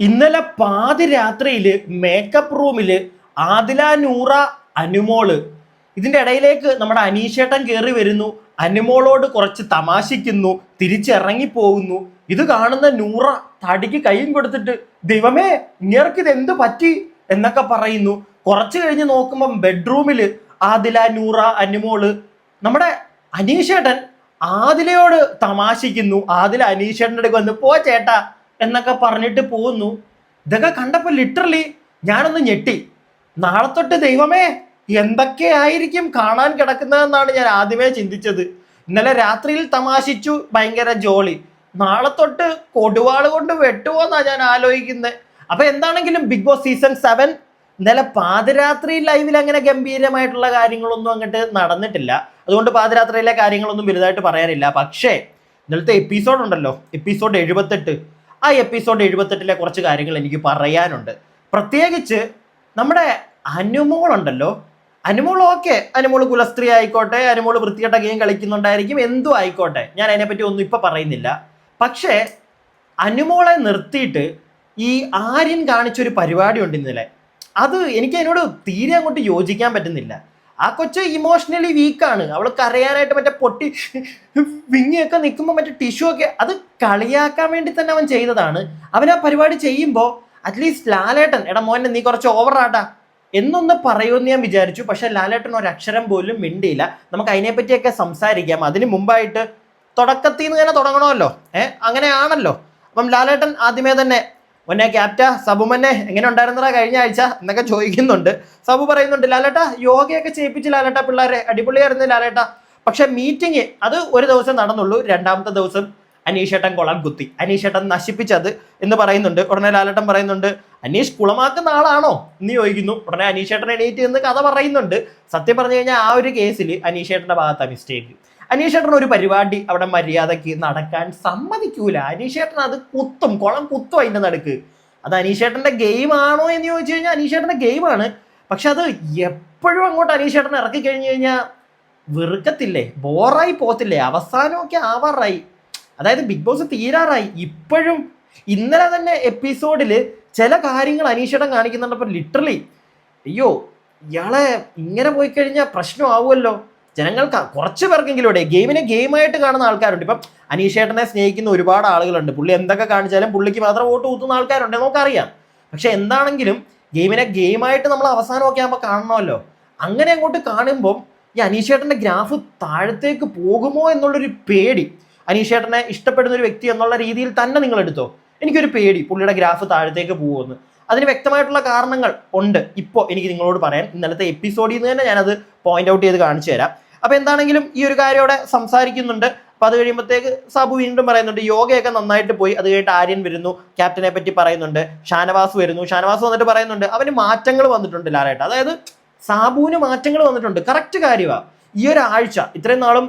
ഇന്നലെ പാതിരാത്രിയിൽ മേക്കപ്പ് റൂമിൽ ആദില നൂറ അനുമോൾ. ഇതിന്റെ ഇടയിലേക്ക് നമ്മുടെ അനീഷേട്ടൻ കയറി വരുന്നു. അനുമോളോട് കുറച്ച് തമാശിക്കുന്നു. തിരിച്ചിറങ്ങിപ്പോകുന്നു ഇത് കാണുന്ന നൂറ തടിക്ക് കൈയും കൊടുത്തിട്ട് ദൈവമേ ഇങ്ങേർക്ക് ഇത് എന്ത് പറ്റി? എന്നൊക്കെ പറയുന്നു. കുറച്ച് കഴിഞ്ഞ് നോക്കുമ്പം ബെഡ്റൂമിൽ ആദില നൂറ അനുമോൾ. നമ്മുടെ അനീഷേട്ടൻ ആദിലയോട് തമാശിക്കുന്നു. ആദില അനീഷേട്ടന്റെ അടുക്ക് വന്ന് പോ ചേട്ടാ എന്നൊക്കെ പറഞ്ഞിട്ട് പോകുന്നു. ഇതൊക്കെ കണ്ടപ്പോൾ ലിറ്ററലി ഞാനൊന്ന് ഞെട്ടി. നാളെ തൊട്ട് ദൈവമേ എന്തൊക്കെയായിരിക്കും കാണാൻ കിടക്കുന്നതെന്നാണ് ഞാൻ ആദ്യമേ ചിന്തിച്ചത്. ഇന്നലെ രാത്രിയിൽ തമാശിച്ചു ഭയങ്കര ജോളി. നാളെ തൊട്ട് കൊടുവാൾ കൊണ്ട് വെട്ടുമോന്നാ ഞാൻ ആലോചിക്കുന്നത് അപ്പൊ എന്താണെങ്കിലും ബിഗ് ബോസ് സീസൺ സെവൻ ഇന്നലെ പാതിരാത്രി ലൈവിൽ അങ്ങനെ ഗംഭീരമായിട്ടുള്ള കാര്യങ്ങളൊന്നും അങ്ങോട്ട് നടന്നിട്ടില്ല. അതുകൊണ്ട് പാതിരാത്രിയിലെ കാര്യങ്ങളൊന്നും വലുതായിട്ട് പറയാനില്ല. പക്ഷേ ഇന്നലത്തെ എപ്പിസോഡ് ഉണ്ടല്ലോ എപ്പിസോഡ് എഴുപത്തെട്ട്. ആ എപ്പിസോഡ് എഴുപത്തെട്ടിലെ കുറച്ച് കാര്യങ്ങൾ എനിക്ക് പറയാനുണ്ട്. പ്രത്യേകിച്ച് നമ്മുടെ അനുമോൾ ഉണ്ടല്ലോ അനുമോൾ ഓക്കെ. അനുമോൾ കുലസ്ത്രീ ആയിക്കോട്ടെ അനുമോൾ വൃത്തികെട്ട ഗെയിം കളിക്കുന്നുണ്ടായിരിക്കും എന്തും ആയിക്കോട്ടെ. ഞാൻ അതിനെപ്പറ്റി ഒന്നും ഇപ്പം പറയുന്നില്ല. പക്ഷേ അനുമോളെ നിർത്തിയിട്ട് ഈ ആര്യൻ കാണിച്ചൊരു പരിപാടി ഉണ്ട് ഇന്നലെ. അത് എനിക്ക് അതിനോട് തീരെ അങ്ങോട്ട് യോജിക്കാൻ പറ്റുന്നില്ല. ആ കൊച്ച് ഇമോഷണലി വീക്കാണ് അവൾ കരയാനായിട്ട് മറ്റേ പൊട്ടി വിങ്ങിയൊക്കെ നിൽക്കുമ്പോൾ മറ്റേ ടിഷ്യൂ ഒക്കെ അത് കളിയാക്കാൻ വേണ്ടി തന്നെ അവൻ ചെയ്തതാണ്. അവൻ ആ പരിപാടി ചെയ്യുമ്പോൾ അറ്റ്ലീസ്റ്റ് ലാലേട്ടൻ എടാ മോനെ നീ കുറച്ച് ഓവറാട്ടാ എന്നൊന്ന് പറയുമെന്ന് ഞാൻ വിചാരിച്ചു. പക്ഷെ ലാലേട്ടൻ ഒരു അക്ഷരം പോലും മിണ്ടിയില്ല. നമുക്ക് അതിനെപ്പറ്റിയൊക്കെ സംസാരിക്കാം. അതിന് മുമ്പായിട്ട് തുടക്കത്തിൽ നിന്ന് തന്നെ തുടങ്ങണമല്ലോ. ഏഹ് അങ്ങനെയാണല്ലോ. അപ്പം ലാലേട്ടൻ ആദ്യമേ തന്നെ മുന്നേ ക്യാപ്റ്റ സബു സബുമന്നെ എങ്ങനെ ഉണ്ടായിരുന്നടാ കഴിഞ്ഞ ആഴ്ച? എന്നൊക്കെ ചോദിക്കുന്നുണ്ട്. സബു പറയുന്നുണ്ട് ലാലേട്ട യോഗയൊക്കെ ചെയ്യിപ്പിച്ച് ലാലേട്ട പിള്ളേരെ അടിപൊളിയായിരുന്നു ലാലേട്ട. പക്ഷെ മീറ്റിംഗ് അത് ഒരു ദിവസം നടന്നുള്ളൂ രണ്ടാമത്തെ ദിവസം അനീഷേട്ടൻ കുളം കുത്തി. അനീഷേട്ടൻ നശിപ്പിച്ചത് എന്ന് പറയുന്നുണ്ട്. ഉടനെ ലാലേട്ടൻ പറയുന്നുണ്ട് അനീഷ് കുളമാക്കുന്ന ആളാണോ? എന്ന് ചോദിക്കുന്നു. ഉടനെ അനീഷേട്ടൻ എണീറ്റ് എന്ന് കഥ പറയുന്നുണ്ട്. സത്യം പറഞ്ഞു കഴിഞ്ഞാൽ ആ ഒരു കേസിൽ അനീഷേട്ടന്റെ ഭാഗത്താണ് മിസ്റ്റേക്ക് അനീഷേട്ടൻ ഒരു പരിപാടി അവിടെ മര്യാദയ്ക്ക് നടക്കാൻ സമ്മതിക്കൂല. അനീഷേട്ടൻ അത് കുത്തും കുളം കുത്തും അതിന്റെ നടുക്ക്. അത് അനീഷേട്ടന്റെ ഗെയിം ആണോ എന്ന് ചോദിച്ചു കഴിഞ്ഞാൽ അനീഷേട്ടന്റെ ഗെയിമാണ് പക്ഷെ അത് എപ്പോഴും അങ്ങോട്ട് അനീഷേട്ടൻ ഇറക്കി കഴിഞ്ഞു കഴിഞ്ഞാൽ വെറുക്കത്തില്ലേ? ബോറായി പോത്തില്ലേ അവസാനമൊക്കെ ആവാറായി. അതായത് ബിഗ് ബോസ് തീരാറായി. ഇപ്പോഴും ഇന്നലെ തന്നെ എപ്പിസോഡിൽ ചില കാര്യങ്ങൾ അനീഷേട്ടൻ കാണിക്കുന്നുണ്ടപ്പോൾ ലിറ്ററലി അയ്യോ ഇയാളെ ഇങ്ങനെ പോയി കഴിഞ്ഞാൽ പ്രശ്നമാവുമല്ലോ. ജനങ്ങൾക്ക് കുറച്ച് പേർക്കെങ്കിലും ഇവിടെ ഗെയിമിനെ ഗെയിമായിട്ട് കാണുന്ന ആൾക്കാരുണ്ട്. ഇപ്പം അനീഷേട്ടനെ സ്നേഹിക്കുന്ന ഒരുപാട് ആളുകളുണ്ട്. പുള്ളി എന്തൊക്കെ കാണിച്ചാലും പുള്ളിക്ക് മാത്രം വോട്ട് കൂത്തുന്ന ആൾക്കാരുണ്ട്. നമുക്കറിയാം. പക്ഷെ എന്താണെങ്കിലും ഗെയിമിനെ ഗെയിമായിട്ട് നമ്മൾ അവസാനമൊക്കെ ആകുമ്പോൾ കാണണമല്ലോ. അങ്ങനെ അങ്ങോട്ട് കാണുമ്പം ഈ അനീഷേട്ടന്റെ ഗ്രാഫ് താഴത്തേക്ക് പോകുമോ എന്നുള്ളൊരു പേടി. അനീഷേട്ടനെ ഇഷ്ടപ്പെടുന്ന ഒരു വ്യക്തി എന്നുള്ള രീതിയിൽ തന്നെ നിങ്ങൾ എടുത്തോ എനിക്കൊരു പേടി പുള്ളിയുടെ ഗ്രാഫ് താഴത്തേക്ക് പോകുമെന്ന്. അതിന് വ്യക്തമായിട്ടുള്ള കാരണങ്ങൾ ഉണ്ട്. ഇപ്പോൾ എനിക്ക് നിങ്ങളോട് പറയാൻ ഇന്നലത്തെ എപ്പിസോഡിൽ നിന്ന് തന്നെ ഞാനത് പോയിന്റ് ഔട്ട് ചെയ്ത് കാണിച്ചു തരാം. അപ്പോൾ എന്താണെങ്കിലും ഈ ഒരു കാര്യം അവിടെ സംസാരിക്കുന്നുണ്ട്. അപ്പോൾ അത് കഴിയുമ്പോഴത്തേക്ക് സാബു വീണ്ടും പറയുന്നുണ്ട് യോഗയൊക്കെ നന്നായിട്ട് പോയി. അത് കഴിഞ്ഞിട്ട് ആര്യൻ വരുന്നു ക്യാപ്റ്റനെ പറ്റി പറയുന്നുണ്ട് ഷാനവാസ് വരുന്നു. ഷാനവാസ് വന്നിട്ട് പറയുന്നുണ്ട് അവന് മാറ്റങ്ങൾ വന്നിട്ടുണ്ട് ലാലേട്ട. അതായത് സാബുവിന് മാറ്റങ്ങൾ വന്നിട്ടുണ്ട്. കറക്റ്റ് കാര്യമാണ് ഈ ഒരു ആഴ്ച ഇത്രയും നാളും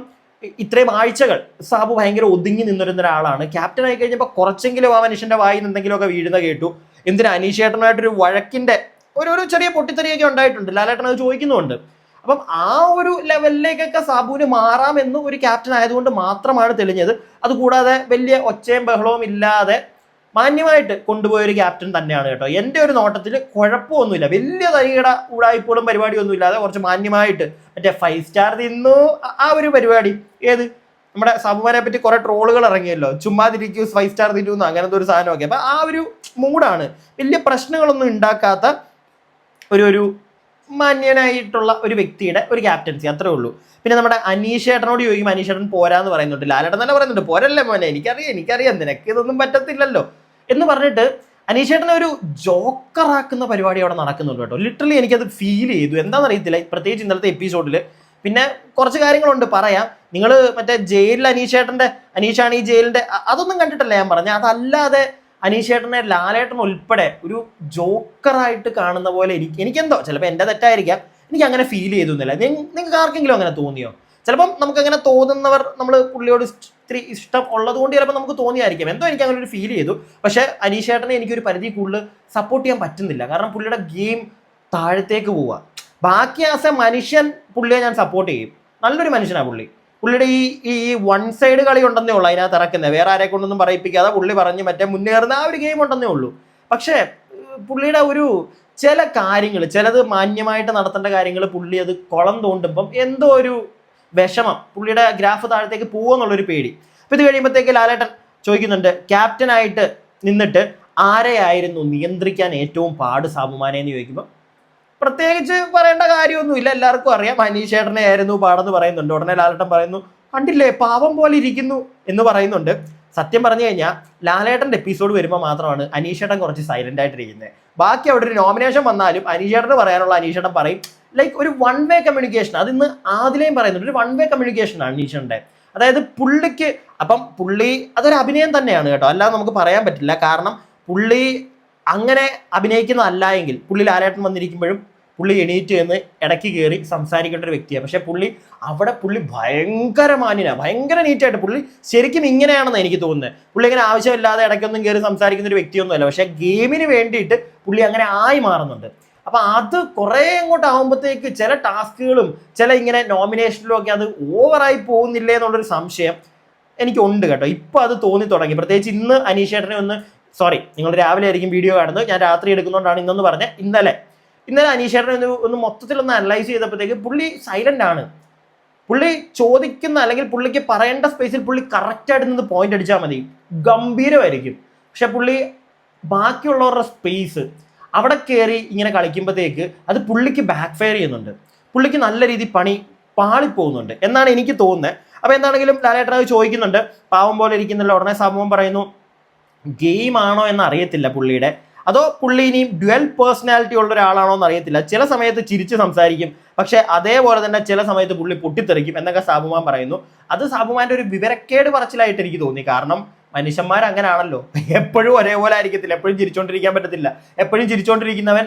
ഇത്രയും ആഴ്ചകൾ സാബു ഭയങ്കര ഒതുങ്ങി നിന്നിരുന്ന ഒരാളാണ്. ക്യാപ്റ്റൻ ആയി കഴിഞ്ഞപ്പോൾ കുറച്ചെങ്കിലും ആ മനുഷ്യന്റെ വായിൽ നിന്നെങ്കിലുമൊക്കെ വീഴുന്ന കേട്ടു. എന്തിനാ അനീഷേട്ടനായിട്ടൊരു വഴക്കിന്റെ ഒരു ഒരു ചെറിയ പൊട്ടിത്തെറിയൊക്കെ ഉണ്ടായിട്ടുണ്ട്. ലാലേട്ടൻ അത് ചോദിക്കുന്നുണ്ട് അപ്പം ആ ഒരു ലെവലിലേക്കൊക്കെ സാബുവിന് മാറാമെന്ന് ഒരു ക്യാപ്റ്റൻ ആയതുകൊണ്ട് മാത്രമാണ് തെളിഞ്ഞത്. അതുകൂടാതെ വലിയ ഒച്ചയും ബഹളവും ഇല്ലാതെ മാന്യമായിട്ട് കൊണ്ടുപോയ ഒരു ക്യാപ്റ്റൻ തന്നെയാണ് കേട്ടോ. എന്റെ ഒരു നോട്ടത്തിൽ കുഴപ്പമൊന്നുമില്ല. വലിയ തരികട ഉടായ്പകളും പരിപാടിയൊന്നും ഇല്ലാതെ കുറച്ച് മാന്യമായിട്ട് മറ്റേ ഫൈവ് സ്റ്റാർ തിന്നു. ആ- ഒരു പരിപാടി. ഏത്? നമ്മുടെ സാബുമാരെ പറ്റി കുറെ ട്രോളുകൾ ഇറങ്ങിയല്ലോ. ചുമ്മാതിരിക്കൂ ഫൈവ് സ്റ്റാർ തിന്നു അങ്ങനത്തെ ഒരു സാധനമൊക്കെ. അപ്പൊ ആ ഒരു മൂഡാണ് വലിയ പ്രശ്നങ്ങളൊന്നും ഉണ്ടാക്കാത്ത ഒരു ഒരു മാന്യനായിട്ടുള്ള ഒരു വ്യക്തിയുടെ ഒരു ക്യാപ്റ്റൻസി അത്രേ ഉള്ളൂ. പിന്നെ നമ്മുടെ അനീഷ് ഏട്ടനോട് ചോദിക്കും അനീഷ് ഏട്ടൻ പോരാന്ന് പറയുന്നുണ്ട്. ലാലേട്ടൻ തന്നെ പറയുന്നുണ്ട് പോരല്ലേ മോനെ? എനിക്കറിയാം എനിക്കറിയാം നിനക്ക് ഇതൊന്നും പറ്റത്തില്ലല്ലോ. എന്ന് പറഞ്ഞിട്ട് അനീഷ് ഏട്ടനെ ഒരു ജോക്കറാക്കുന്ന പരിപാടി അവിടെ നടക്കുന്നുണ്ട് കേട്ടോ. ലിറ്ററലി എനിക്കത് ഫീൽ ചെയ്തു. എന്താണെന്ന് അറിയത്തില്ല പ്രത്യേകിച്ച് ഇന്നലത്തെ എപ്പിസോഡിൽ പിന്നെ കുറച്ച് കാര്യങ്ങളുണ്ട് പറയാം. നിങ്ങൾ മറ്റേ ജയിലിൽ അനീഷ് ഏട്ടന്റെ അനീഷാണ് ഈ ജയിലിന്റെ അതൊന്നും കണ്ടിട്ടല്ല ഞാൻ പറഞ്ഞത് അതല്ലാതെ അനീഷേട്ടനെ ലാലേട്ടൻ ഉൾപ്പെടെ ഒരു ജോക്കറായിട്ട് കാണുന്ന പോലെ എനിക്ക് എനിക്കെന്തോ ചിലപ്പോൾ എന്റെ തെറ്റായിരിക്കാം. എനിക്ക് അങ്ങനെ ഫീൽ ചെയ്തൊന്നുമില്ല നിങ്ങൾക്ക് ആർക്കെങ്കിലും അങ്ങനെ തോന്നിയോ? ചിലപ്പം നമുക്ക് അങ്ങനെ തോന്നുന്നവർ നമ്മൾ പുള്ളിയോട് ഇത്തിരി ഇഷ്ടം ഉള്ളത് കൊണ്ട് ചിലപ്പോൾ നമുക്ക് തോന്നിയായിരിക്കും. എന്തോ എനിക്ക് അങ്ങനെ ഒരു ഫീൽ ചെയ്തു. പക്ഷേ അനീഷേട്ടനെ എനിക്കൊരു പരിധി കൂടുതൽ സപ്പോർട്ട് ചെയ്യാൻ പറ്റുന്നില്ല. കാരണം പുള്ളിയുടെ ഗെയിം താഴത്തേക്ക് പോവുക. ബാക്കി ആസ് എ മനുഷ്യൻ പുള്ളിയെ ഞാൻ സപ്പോർട്ട് ചെയ്യും. നല്ലൊരു മനുഷ്യനാണ് പുള്ളി. പുള്ളിയുടെ ഈ ഈ വൺ സൈഡ് കളി ഉണ്ടെന്നേ ഉള്ളൂ അതിനകത്ത് ഇറക്കുന്നത് വേറെ ആരെ കൊണ്ടൊന്നും പറയിപ്പിക്കാതെ പുള്ളി പറഞ്ഞ് മറ്റേ മുന്നേറുന്ന ആ ഒരു ഗെയിം ഉണ്ടെന്നേ ഉള്ളൂ. പക്ഷേ പുള്ളിയുടെ ഒരു ചില കാര്യങ്ങൾ ചിലത് മാന്യമായിട്ട് നടത്തേണ്ട കാര്യങ്ങൾ പുള്ളി അത് കുളം തോണ്ടുമ്പം എന്തോ ഒരു വിഷമം. പുള്ളിയുടെ ഗ്രാഫ് താഴത്തേക്ക് പോകുമെന്നുള്ളൊരു പേടി. അപ്പം ഇത് കഴിയുമ്പോഴത്തേക്ക് ലാലേട്ടൻ ചോദിക്കുന്നുണ്ട് ക്യാപ്റ്റനായിട്ട് നിന്നിട്ട് ആരെയായിരുന്നു നിയന്ത്രിക്കാൻ ഏറ്റവും പാട് സാബുമാനെ? എന്ന് ചോദിക്കുമ്പോൾ പ്രത്യേകിച്ച് പറയേണ്ട കാര്യമൊന്നുമില്ല. എല്ലാവർക്കും അറിയാം. അനീഷേട്ടനെ ആയിരുന്നു പാടെന്ന് പറയുന്നുണ്ട്. ഉടനെ ലാലേട്ടൻ പറയുന്നു കണ്ടില്ലേ പാവം പോലെ ഇരിക്കുന്നു എന്ന് പറയുന്നുണ്ട്. സത്യം പറഞ്ഞു കഴിഞ്ഞാൽ ലാലേട്ടന്റെ എപ്പിസോഡ് വരുമ്പോൾ മാത്രമാണ് അനീഷേട്ടൻ കുറച്ച് സൈലന്റ് ആയിട്ടിരിക്കുന്നത് ബാക്കി അവിടെ ഒരു നോമിനേഷൻ വന്നാലും അനീഷേട്ടന് പറയാനുള്ള അനീഷേട്ടൻ പറയും. ലൈക്ക് ഒരു വൺ വേ കമ്മ്യൂണിക്കേഷൻ അത് ഇന്ന് ആദിലേയും പറയുന്നുണ്ട്. ഒരു വൺ വേ കമ്മ്യൂണിക്കേഷൻ ആണ് അനീഷേട്ടന്റെ അതായത് പുള്ളിക്ക് അപ്പം പുള്ളി അതൊരു അഭിനയം തന്നെയാണ് കേട്ടോ. അല്ലാതെ നമുക്ക് പറയാൻ പറ്റില്ല. കാരണം പുള്ളി അങ്ങനെ അഭിനയിക്കുന്നതല്ല എങ്കിൽ പുള്ളി ലാലേട്ടൻ വന്നിരിക്കുമ്പോഴും പുള്ളി എണീറ്റ് എന്ന് ഇടയ്ക്ക് കയറി സംസാരിക്കേണ്ട ഒരു വ്യക്തിയാണ്. പക്ഷെ പുള്ളി അവിടെ പുള്ളി ഭയങ്കര മാന്യനാണ് ഭയങ്കര നീറ്റായിട്ട് പുള്ളി ശരിക്കും ഇങ്ങനെയാണെന്ന് എനിക്ക് തോന്നുന്നത് പുള്ളി ഇങ്ങനെ ആവശ്യമില്ലാതെ ഇടയ്ക്കൊന്നും കയറി സംസാരിക്കുന്ന ഒരു വ്യക്തിയൊന്നുമല്ല. പക്ഷെ ഗെയിമിന് വേണ്ടിയിട്ട് പുള്ളി അങ്ങനെ ആയി മാറുന്നുണ്ട്. അപ്പൊ അത് കുറേ അങ്ങോട്ട് ആകുമ്പോഴത്തേക്ക് ചില ടാസ്കുകളും ചില ഇങ്ങനെ നോമിനേഷനിലും ഒക്കെ അത് ഓവറായി പോകുന്നില്ലേ എന്നുള്ളൊരു സംശയം എനിക്കുണ്ട് കേട്ടോ. ഇപ്പൊ അത് തോന്നി തുടങ്ങി. പ്രത്യേകിച്ച് ഇന്ന് അനീഷേട്ടനെ ഒന്ന് സോറി നിങ്ങൾ രാവിലെ ആയിരിക്കും വീഡിയോ കാണുന്നത്. ഞാൻ രാത്രി എടുക്കുന്നതുകൊണ്ടാണ് ഇന്നെന്ന് പറഞ്ഞത്. ഇന്നലെ ഇന്നലെ അനീഷേട്ടനെ ഒന്ന് ഒന്ന് മൊത്തത്തിലൊന്ന് അനലൈസ് ചെയ്തപ്പോഴത്തേക്ക് പുള്ളി സൈലന്റ് ആണ്. പുള്ളി ചോദിക്കുന്ന അല്ലെങ്കിൽ പുള്ളിക്ക് പറയേണ്ട സ്പേസിൽ പുള്ളി കറക്റ്റായിട്ട് നിന്ന് പോയിന്റ് അടിച്ചാൽ മതി. ഗംഭീരമായിരിക്കും. പക്ഷെ പുള്ളി ബാക്കിയുള്ളവരുടെ സ്പേസ് അവിടെ കയറി ഇങ്ങനെ കളിക്കുമ്പോഴത്തേക്ക് അത് പുള്ളിക്ക് ബാക്ക് ഫയർ ചെയ്യുന്നുണ്ട്. പുള്ളിക്ക് നല്ല രീതി പണി പാളിപ്പോകുന്നുണ്ട് എന്നാണ് എനിക്ക് തോന്നുന്നത്. അപ്പോൾ എന്താണെങ്കിലും ലാലേട്ടൻ അത് ചോദിക്കുന്നുണ്ട്. പാവം പോലെ ഇരിക്കുന്നില്ല ഉടനെ സംഭവം പറയുന്നു. ഗെയിം ആണോ എന്ന് അറിയത്തില്ല പുള്ളിയുടെ. അതോ പുള്ളി ഇനിയും ഡ്വൽ പേഴ്സണാലിറ്റി ഉള്ള ഒരാളാണോ എന്ന് അറിയത്തില്ല. ചില സമയത്ത് ചിരിച്ച് സംസാരിക്കും. പക്ഷെ അതേപോലെ തന്നെ ചില സമയത്ത് പുള്ളി പൊട്ടിത്തെറിക്കും എന്നൊക്കെ സാബുമാൻ പറയുന്നു. അത് സാബുമാന്റെ ഒരു വിവരക്കേട് പറച്ചിലായിട്ട് എനിക്ക് തോന്നി. കാരണം മനുഷ്യന്മാർ അങ്ങനെയാണല്ലോ എപ്പോഴും ഒരേപോലെ ആയിരിക്കത്തില്ല. എപ്പോഴും ചിരിച്ചോണ്ടിരിക്കാൻ പറ്റത്തില്ല. എപ്പോഴും ചിരിച്ചോണ്ടിരിക്കുന്നവൻ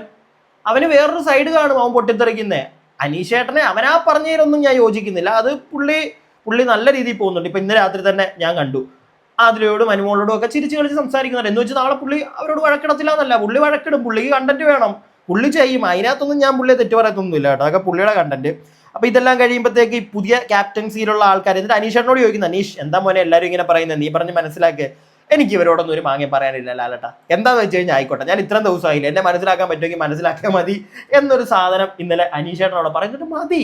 അവന് വേറൊരു സൈഡ് കാണും അവൻ പൊട്ടിത്തെറിക്കുന്നേ. അനീഷേട്ടനെ അവനാ പറഞ്ഞതിലൊന്നും ഞാൻ യോജിക്കുന്നില്ല. അത് പുള്ളി പുള്ളി നല്ല രീതിയിൽ പോകുന്നുണ്ട്. ഇപ്പൊ ഇന്ന് രാത്രി തന്നെ ഞാൻ കണ്ടു. അതിലോടും അനുമോളോടും ഒക്കെ ചിരിച്ചു കളിച്ച് സംസാരിക്കുന്നുണ്ട്. എന്ന് വെച്ചാൽ നാളെ പുള്ളി അവരോട് വഴക്കിടത്തില്ല എന്നല്ല. പുള്ളി വഴക്കിടും. പുള്ളിക്ക് കണ്ടന്റ് വേണം. പുള്ളി ചെയ്യും. അതിനകത്തൊന്നും ഞാൻ പുള്ളിയെ തെറ്റ് പറയത്തൊന്നുമില്ല കേട്ടോ. അതൊക്കെ പുള്ളിയുടെ കണ്ടന്റ് അപ്പൊ ഇതെല്ലാം കഴിയുമ്പോഴത്തേക്ക് ഈ പുതിയ ക്യാപ്റ്റൻസിയിലുള്ള ആൾക്കാർ എന്നിട്ട് അനീഷേട്ടനോട് ചോദിക്കുന്നു അനീഷ് എന്താ മോനെ എല്ലാവരും ഇങ്ങനെ പറയുന്നത് നീ പറഞ്ഞ് മനസ്സിലാക്ക്. എനിക്ക് ഇവരോടൊന്നും ഒരു മാങ്ങി പറയാനില്ല ലാലട്ട. എന്താന്ന് വെച്ച് കഴിഞ്ഞാൽ ആയിക്കോട്ടെ. ഞാൻ ഇത്രയും ദിവസമായില്ല. എന്നെ മനസ്സിലാക്കാൻ പറ്റുമെങ്കിൽ മനസ്സിലാക്കിയാൽ മതി. എന്നൊരു സാധനം ഇന്നലെ അനീഷേട്ടനോട് പറഞ്ഞിട്ട് മതി.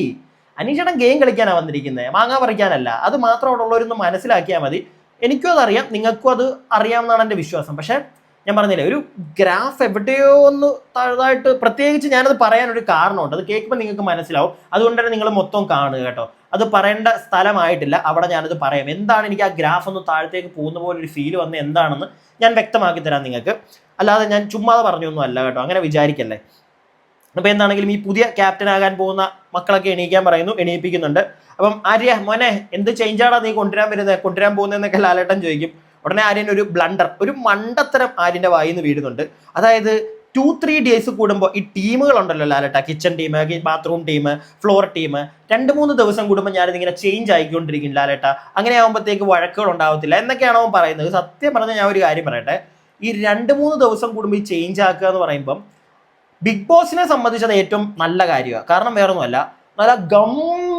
അനീഷേട്ടൻ ഗെയിം കളിക്കാനാണ് വന്നിരിക്കുന്നത് മാങ്ങ പറിക്കാനല്ല. അത് മാത്രം അവിടെ മനസ്സിലാക്കിയാൽ മതി. എനിക്കും അതറിയാം നിങ്ങൾക്കും അത് അറിയാമെന്നാണ് എന്റെ വിശ്വാസം. പക്ഷേ ഞാൻ പറഞ്ഞില്ലേ ഒരു ഗ്രാഫ് എവിടെയോ ഒന്ന് താഴതായിട്ട് പ്രത്യേകിച്ച് ഞാനത് പറയാനൊരു കാരണമുണ്ട്. അത് കേൾക്കുമ്പോൾ നിങ്ങൾക്ക് മനസ്സിലാവും. അതുകൊണ്ട് തന്നെ നിങ്ങൾ മൊത്തം കാണുക കേട്ടോ. അത് പറയേണ്ട സ്ഥലമായിട്ടില്ല. അവിടെ ഞാനത് പറയാം. എന്താണ് എനിക്ക് ആ ഗ്രാഫ് ഒന്ന് താഴത്തേക്ക് പോകുന്ന പോലെ ഒരു ഫീൽ വന്ന് എന്താണെന്ന് ഞാൻ വ്യക്തമാക്കി തരാം നിങ്ങൾക്ക്. അല്ലാതെ ഞാൻ ചുമ്മാതെ പറഞ്ഞൊന്നും അല്ല കേട്ടോ. അങ്ങനെ വിചാരിക്കല്ലേ. അപ്പോൾ എന്താണെങ്കിലും ഈ പുതിയ ക്യാപ്റ്റൻ ആകാൻ പോകുന്ന മക്കളൊക്കെ എണീക്കാൻ പറയുന്നു എണീപ്പിക്കുന്നുണ്ട്. അപ്പം ആര്യ മോനെ എന്ത് ചേഞ്ചാടാ നീ കൊണ്ടുവരാൻ വരുന്നത് കൊണ്ടുവരാൻ പോകുന്നതെന്നൊക്കെ ലാലേട്ടൻ ചോദിക്കും. ഉടനെ ആര്യൻ ഒരു ബ്ലണ്ടർ ഒരു മണ്ടത്തരം ആര്യന്റെ വായിന്ന് വീഴുന്നുണ്ട്. അതായത് ടു ത്രീ ഡേയ്സ് കൂടുമ്പോൾ ഈ ടീമുകളുണ്ടല്ലോ ലാലേട്ട. Kitchen team bathroom team floor team രണ്ട് മൂന്ന് ദിവസം കൂടുമ്പോൾ ഞാനിതിങ്ങനെ ചേഞ്ച് ആയിക്കൊണ്ടിരിക്കും ലാലേട്ട. അങ്ങനെ ആകുമ്പോഴത്തേക്ക് വഴക്കുകൾ ഉണ്ടാവത്തില്ല. എന്നൊക്കെയാണ് അവൻ പറയുന്നത്. സത്യം പറഞ്ഞാൽ ഞാൻ ഒരു കാര്യം പറയട്ടെ. ഈ രണ്ട് മൂന്ന് ദിവസം കൂടുമ്പോൾ ഈ ചേഞ്ച് ആക്കുക എന്ന് പറയുമ്പം ബിഗ് ബോസിനെ സംബന്ധിച്ചത് ഏറ്റവും നല്ല കാര്യമാണ് കാരണം വേറൊന്നുമല്ല നല്ല